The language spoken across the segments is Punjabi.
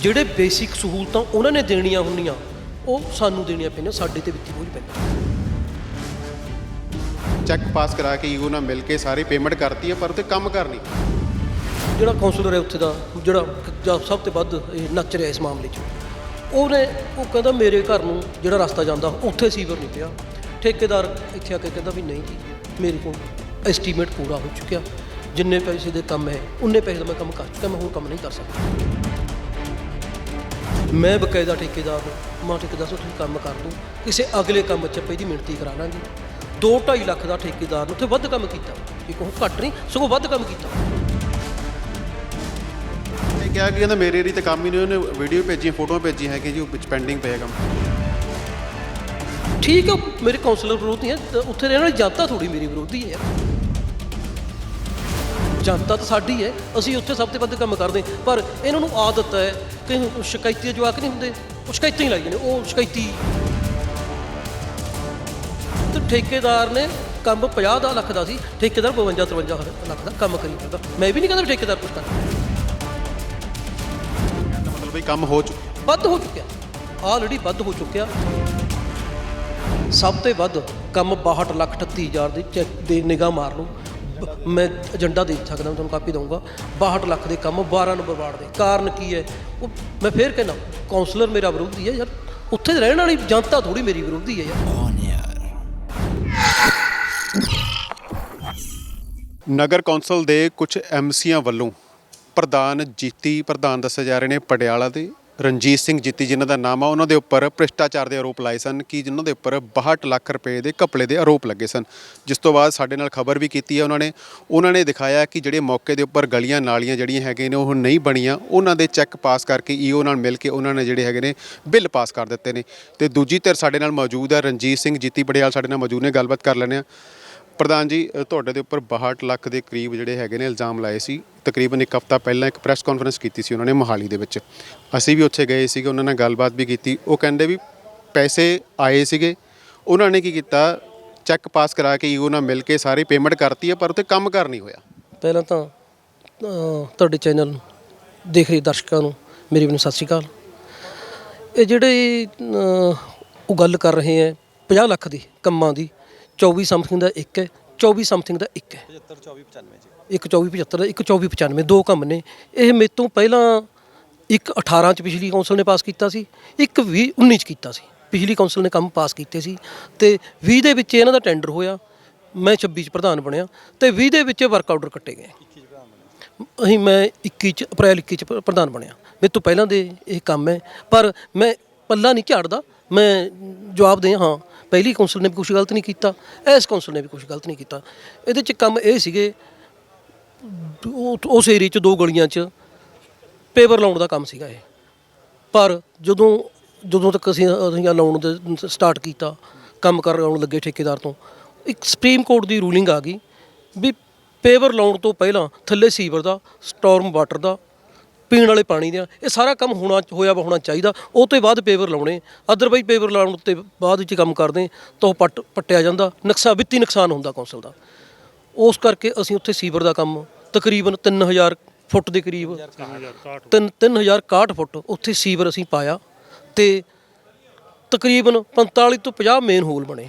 ਜਿਹੜੇ ਬੇਸਿਕ ਸਹੂਲਤਾਂ ਉਹਨਾਂ ਨੇ ਦੇਣੀਆਂ ਹੁੰਦੀਆਂ ਉਹ ਸਾਨੂੰ ਦੇਣੀਆਂ ਪੈਣੀਆਂ ਸਾਡੇ ਤੇ ਵਿੱਤੀ ਬੋਝ ਪੈਂਦਾ। ਚੈੱਕ ਪਾਸ ਕਰਾ ਕੇ ਈਓ ਨਾਲ ਮਿਲ ਕੇ ਸਾਰੀ ਪੇਮੈਂਟ ਕਰਤੀ ਹੈ ਪਰ ਉੱਤੇ ਕੰਮ ਕਰਨੀ ਜਿਹੜਾ ਕਾਉਂਸਲਰ ਹੈ ਉੱਥੇ ਦਾ ਜਿਹੜਾ ਕ- ਸਭ ਤੋਂ ਵੱਧ ਇਹ ਨੱਚ ਰਿਹਾ ਇਸ ਮਾਮਲੇ 'ਚ ਉਹਨੇ ਉਹ ਕਹਿੰਦਾ ਮੇਰੇ ਘਰ ਨੂੰ ਜਿਹੜਾ ਰਸਤਾ ਜਾਂਦਾ ਉੱਥੇ ਸੀਵਰ ਨਹੀਂ ਪਿਆ। ਠੇਕੇਦਾਰ ਇੱਥੇ ਆ ਕੇ ਕਹਿੰਦਾ ਵੀ ਨਹੀਂ ਜੀ ਮੇਰੇ ਕੋਲ ਐਸਟੀਮੇਟ ਪੂਰਾ ਹੋ ਚੁੱਕਿਆ। ਜਿੰਨੇ ਪੈਸੇ ਦੇ ਕੰਮ ਹੈ ਉਨੇ ਪੈਸੇ ਦਾ ਮੈਂ ਕੰਮ ਕਰ ਚੁੱਕਾ ਮੈਂ ਹੋਰ ਕੰਮ ਨਹੀਂ ਕਰ ਸਕਦਾ। ਮੈਂ ਬਕਾਇਦਾ ਠੇਕੇਦਾਰ ਨੂੰ ਮਾਂ ਠੇਕੇਦਾਰ ਤੋਂ ਤੁਸੀਂ ਕੰਮ ਕਰ ਦੋ ਕਿਸੇ ਅਗਲੇ ਕੰਮ 'ਚ ਆਪਾਂ ਇਹਦੀ ਮਿਣਤੀ ਕਰਾ ਲਾਂਗੇ। 2.5 ਲੱਖ ਦਾ ਠੇਕੇਦਾਰ ਨੂੰ ਉੱਥੇ ਵੱਧ ਕੰਮ ਕੀਤਾ। ਇੱਕ ਉਹ ਘੱਟ ਨਹੀਂ ਸਗੋਂ ਵੱਧ ਕੰਮ ਕੀਤਾ। ਇਹ ਕਿਹਾ ਕਿ ਕਹਿੰਦਾ ਮੇਰੇ ਏਰੀ ਤੇ ਕੰਮ ਹੀ ਨਹੀਂ ਉਹਨੇ ਵੀਡੀਓ ਭੇਜੀਆਂ ਫੋਟੋਆਂ ਭੇਜੀਆਂ ਹੈ ਕਿ ਜੀ ਉਹ ਵਿੱਚ ਪੈਂਡਿੰਗ ਪਿਆ ਕੰਮ। ਠੀਕ ਹੈ ਮੇਰੇ ਕਾਉਂਸਲਰ ਵਿਰੋਧੀ ਹੈ ਉੱਥੇ ਰਹਿਣ ਵਾਲੀ ਜਨਤਾ ਥੋੜੀ ਮੇਰੀ ਵਿਰੋਧੀ ਹੈ। ਯਾਰ ਜਨਤਾ ਤਾਂ ਸਾਡੀ ਹੈ ਅਸੀਂ ਉੱਥੇ ਸਭ ਤੋਂ ਵੱਧ ਕੰਮ ਕਰਦੇ। ਪਰ ਇਹਨਾਂ ਨੂੰ ਆਦਤ ਹੈ ਕਿ ਸ਼ਿਕਾਇਤੀ ਜਵਾਕ ਨਹੀਂ ਹੁੰਦੇ ਉਹ ਸ਼ਿਕਾਇਤਾਂ ਹੀ ਲਾਈਆਂ ਨੇ ਉਹ ਸ਼ਿਕਾਇਤੀ। ਤੇ ਠੇਕੇਦਾਰ ਨੇ ਕੰਮ 50 ਦਾ ਲੱਖ ਦਾ ਸੀ ਠੇਕੇਦਾਰ 52 53 ਲੱਖ ਦਾ ਕੰਮ ਕਰੀ ਜਾਂਦਾ ਮੈਂ ਵੀ ਨਹੀਂ ਕਹਿੰਦਾ ਠੇਕੇਦਾਰ ਕਰ ਇਹਦਾ ਮਤਲਬ ਵੀ ਕੰਮ ਹੋ ਚੁੱਕਾ ਵੱਧ ਹੋ ਚੁੱਕਿਆ। ਆਲਰੇਡੀ ਵੱਧ ਹੋ ਚੁੱਕਿਆ। ਸਭ ਤੋਂ ਵੱਧ ਕੰਮ 62 ਲੱਖ 38 ਹਜ਼ਾਰ ਦੇ ਚੈੱਕ ਦੇ ਨਿਗਾਹ ਮਾਰ ਲਓ। ਮੈਂ ਏਜੰਡਾ ਦੇ ਸਕਦਾ ਮੈਂ ਤੁਹਾਨੂੰ ਕਾਪੀ ਦਊਂਗਾ। 62 ਲੱਖ ਦੇ ਕੰਮ 12 ਨੰਬਰ ਵਾਰਡ ਦੇ। ਕਾਰਨ ਕੀ ਹੈ? ਉਹ ਮੈਂ ਫੇਰ ਕਹਿੰਦਾ ਕਾਉਂਸਲਰ ਮੇਰਾ ਵਿਰੋਧੀ ਹੈ ਯਾਰ। ਉੱਥੇ ਰਹਿਣ ਵਾਲੀ ਜਨਤਾ ਥੋੜੀ ਮੇਰੀ ਵਿਰੋਧੀ ਹੈ ਯਾਰ। ਨਗਰ ਕੌਂਸਲ ਦੇ ਕੁਝ ਐਮਸੀਆਂ ਵੱਲੋਂ ਪ੍ਰਧਾਨ ਜੀਤੀ ਪ੍ਰਧਾਨ ਦੱਸੇ ਜਾ ਰਹੇ ਨੇ ਪਟਿਆਲਾ ਦੇ। ਰਣਜੀਤ ਸਿੰਘ ਜੀਤੀ ਜਿਨ੍ਹਾਂ ਦਾ ਨਾਮ ਆ, ਉਹਨਾਂ ਦੇ ਉੱਪਰ ਭ੍ਰਿਸ਼ਟਾਚਾਰ ਦੇ ਆਰੋਪ ਲਾਏ ਸਨ ਕਿ ਜਿਨ੍ਹਾਂ ਦੇ ਉੱਪਰ 62 ਲੱਖ ਰੁਪਏ ਦੇ ਘਪਲੇ ਦੇ ਆਰੋਪ ਲੱਗੇ ਸਨ। ਜਿਸ ਤੋਂ ਬਾਅਦ ਸਾਡੇ ਨਾਲ ਖਬਰ ਵੀ ਕੀਤੀ ਹੈ ਉਹਨਾਂ ਨੇ। ਉਹਨਾਂ ਨੇ ਦਿਖਾਇਆ ਕਿ ਜਿਹੜੇ ਮੌਕੇ ਦੇ ਉੱਪਰ ਗਲੀਆਂ ਨਾਲੀਆਂ ਜਿਹੜੀਆਂ ਹੈਗੇ ਨੇ, ਉਹ ਨਹੀਂ ਬਣੀਆਂ। ਉਹਨਾਂ ਦੇ ਚੈੱਕ ਪਾਸ ਕਰਕੇ ਈਓ ਨਾਲ ਮਿਲ ਕੇ ਉਹਨਾਂ ਨੇ ਜਿਹੜੇ ਹੈਗੇ ਨੇ, ਬਿੱਲ ਪਾਸ ਕਰ ਦਿੱਤੇ ਨੇ। ਤੇ ਦੂਜੀ ਧਿਰ ਸਾਡੇ ਨਾਲ ਮੌਜੂਦ ਹੈ ਰਣਜੀਤ ਸਿੰਘ ਜੀਤੀ ਪਟਿਆਲ ਸਾਡੇ ਨਾਲ ਮੌਜੂਦ ਨੇ, ਗੱਲਬਾਤ ਕਰ ਲੈਂਦੇ ਹਾਂ। ਪ੍ਰਧਾਨ ਜੀ ਤੁਹਾਡੇ ਦੇ ਉੱਪਰ 62 ਲੱਖ ਦੇ ਕਰੀਬ ਜਿਹੜੇ ਹੈਗੇ ਨੇ ਇਲਜ਼ਾਮ ਲਾਏ ਸੀ। ਤਕਰੀਬਨ ਇੱਕ ਹਫ਼ਤਾ ਪਹਿਲਾਂ ਇੱਕ ਪ੍ਰੈਸ ਕਾਨਫਰੰਸ ਕੀਤੀ ਸੀ ਉਹਨਾਂ ਨੇ ਮੋਹਾਲੀ ਦੇ ਵਿੱਚ। ਅਸੀਂ ਵੀ ਉੱਥੇ ਗਏ ਸੀਗੇ, ਉਹਨਾਂ ਨਾਲ ਗੱਲਬਾਤ ਵੀ ਕੀਤੀ। ਉਹ ਕਹਿੰਦੇ ਵੀ ਪੈਸੇ ਆਏ ਸੀਗੇ। ਉਹਨਾਂ ਨੇ ਕੀ ਕੀਤਾ? ਚੈੱਕ ਪਾਸ ਕਰਾ ਕੇ ਈਓ ਨਾਲ ਮਿਲ ਕੇ ਸਾਰੀ ਪੇਮੈਂਟ ਕਰਤੀ ਹੈ ਪਰ ਉੱਤੇ ਕੰਮ ਕਰ ਨਹੀਂ ਹੋਇਆ। ਪਹਿਲਾਂ ਤਾਂ ਤੁਹਾਡੇ ਚੈਨਲ ਨੂੰ ਦੇਖ ਰਹੇ ਦਰਸ਼ਕਾਂ ਨੂੰ, ਮੇਰੀ ਵੱਲੋਂ ਸਤਿ ਸ਼੍ਰੀ ਅਕਾਲ। ਇਹ ਜਿਹੜੇ ਉਹ ਗੱਲ ਕਰ ਰਹੇ ਹੈ 50 ਲੱਖ ਦੀ ਕੰਮਾਂ ਦੀ। 24 ਸਮਥਿੰਗ ਦਾ ਇੱਕ ਹੈ 24 ਸਮਥਿੰਗ ਦਾ ਇੱਕ ਹੈ। 75 24 95 ਜੀ। ਇੱਕ 24 75 ਦਾ ਇੱਕ 24 95 ਦੋ ਕੰਮ ਨੇ। ਇਹ ਮੇਰੇ ਤੋਂ ਪਹਿਲਾਂ ਇੱਕ 18 ਚ ਪਿਛਲੀ ਕੌਂਸਲ ਨੇ ਪਾਸ ਕੀਤਾ ਸੀ ਇੱਕ 20 19 ਚ ਕੀਤਾ ਸੀ। ਪਿਛਲੀ ਕੌਂਸਲ ਨੇ ਕੰਮ ਪਾਸ ਕੀਤੇ ਸੀ ਤੇ 20 ਦੇ ਵਿੱਚ ਇਹਨਾਂ ਦਾ ਟੈਂਡਰ ਹੋਇਆ। ਮੈਂ 26 ਚ ਪ੍ਰਧਾਨ ਬਣਿਆ ਤੇ 20 ਦੇ ਵਿੱਚ ਵਰਕ ਆਰਡਰ ਕੱਟੇ ਗਏ। ਅਸੀਂ ਮੈਂ 21 ਚ ਅਪ੍ਰੈਲ 21 ਚ ਪ੍ਰਧਾਨ ਬਣਿਆ। ਮੇਰੇ ਤੋਂ ਪਹਿਲਾਂ ਦੇ ਇਹ ਕੰਮ ਹੈ ਪਰ ਮੈਂ ਪੱਲਾ ਨਹੀਂ ਝਾੜਦਾ ਮੈਂ ਜਵਾਬ ਦੇ ਹਾਂ। ਪਹਿਲੀ ਕੌਂਸਲ ਨੇ ਵੀ ਕੁਝ ਗਲਤ ਨਹੀਂ ਕੀਤਾ, ਇਸ ਕੌਂਸਲ ਨੇ ਵੀ ਕੁਝ ਗਲਤ ਨਹੀਂ ਕੀਤਾ। ਇਹਦੇ ਚ ਕੰਮ ਇਹ ਸੀਗੇ ਉਸ ਏਰੀਏ ਚ ਦੋ ਗਲੀਆਂ ਚ ਪੇਪਰ ਲਾਉਣ ਦਾ ਕੰਮ ਸੀਗਾ ਇਹ। ਪਰ ਜਦੋਂ ਜਦੋਂ ਤੱਕ ਅਸੀਂ ਅਸੀਂ ਲਾਉਣ ਦੇ ਸਟਾਰਟ ਕੀਤਾ, ਕੰਮ ਕਰਾਉਣ ਲੱਗੇ ਠੇਕੇਦਾਰ ਤੋਂ, ਇੱਕ ਸੁਪਰੀਮ ਕੋਰਟ ਦੀ ਰੂਲਿੰਗ ਆ ਗਈ ਵੀ ਪੇਪਰ ਲਾਉਣ ਤੋਂ ਪਹਿਲਾਂ ਥੱਲੇ ਸੀਵਰ ਦਾ, ਸਟਾਰਮ ਵਾਟਰ ਦਾ ਪੀਣ ਵਾਲੇ ਪਾਣੀ ਦਾ ਇਹ ਸਾਰਾ ਕੰਮ ਹੋਣਾ ਹੋਇਆ ਵਾ ਹੋਣਾ ਚਾਹੀਦਾ। ਉਹ ਤੋਂ ਬਾਅਦ ਪੇਪਰ ਲਾਉਣੇ। ਅਦਰਵਾਈਜ਼ ਪੇਪਰ ਲਾਉਣ ਤੇ ਬਾਅਦ ਵਿੱਚ ਕੰਮ ਕਰਦੇ। ਤਾਂ ਉਹ ਪੱਟ ਪੱਟਿਆ ਜਾਂਦਾ। ਨੁਕਸਾਨ ਵਿੱਤੀ ਨੁਕਸਾਨ ਹੁੰਦਾ ਕੌਂਸਲ ਦਾ। ਉਸ ਕਰਕੇ ਅਸੀਂ ਉੱਥੇ ਸੀਵਰ ਦਾ ਕੰਮ ਤਕਰੀਬਨ 3000 ਫੁੱਟ ਦੇ ਕਰੀਬ 3 3061 ਫੁੱਟ। ਉੱਥੇ ਸੀਵਰ ਅਸੀਂ ਪਾਇਆ। ਤੇ ਤਕਰੀਬਨ 45 ਤੋਂ 50 ਮੇਨ ਹੋਲ ਬਣੇ।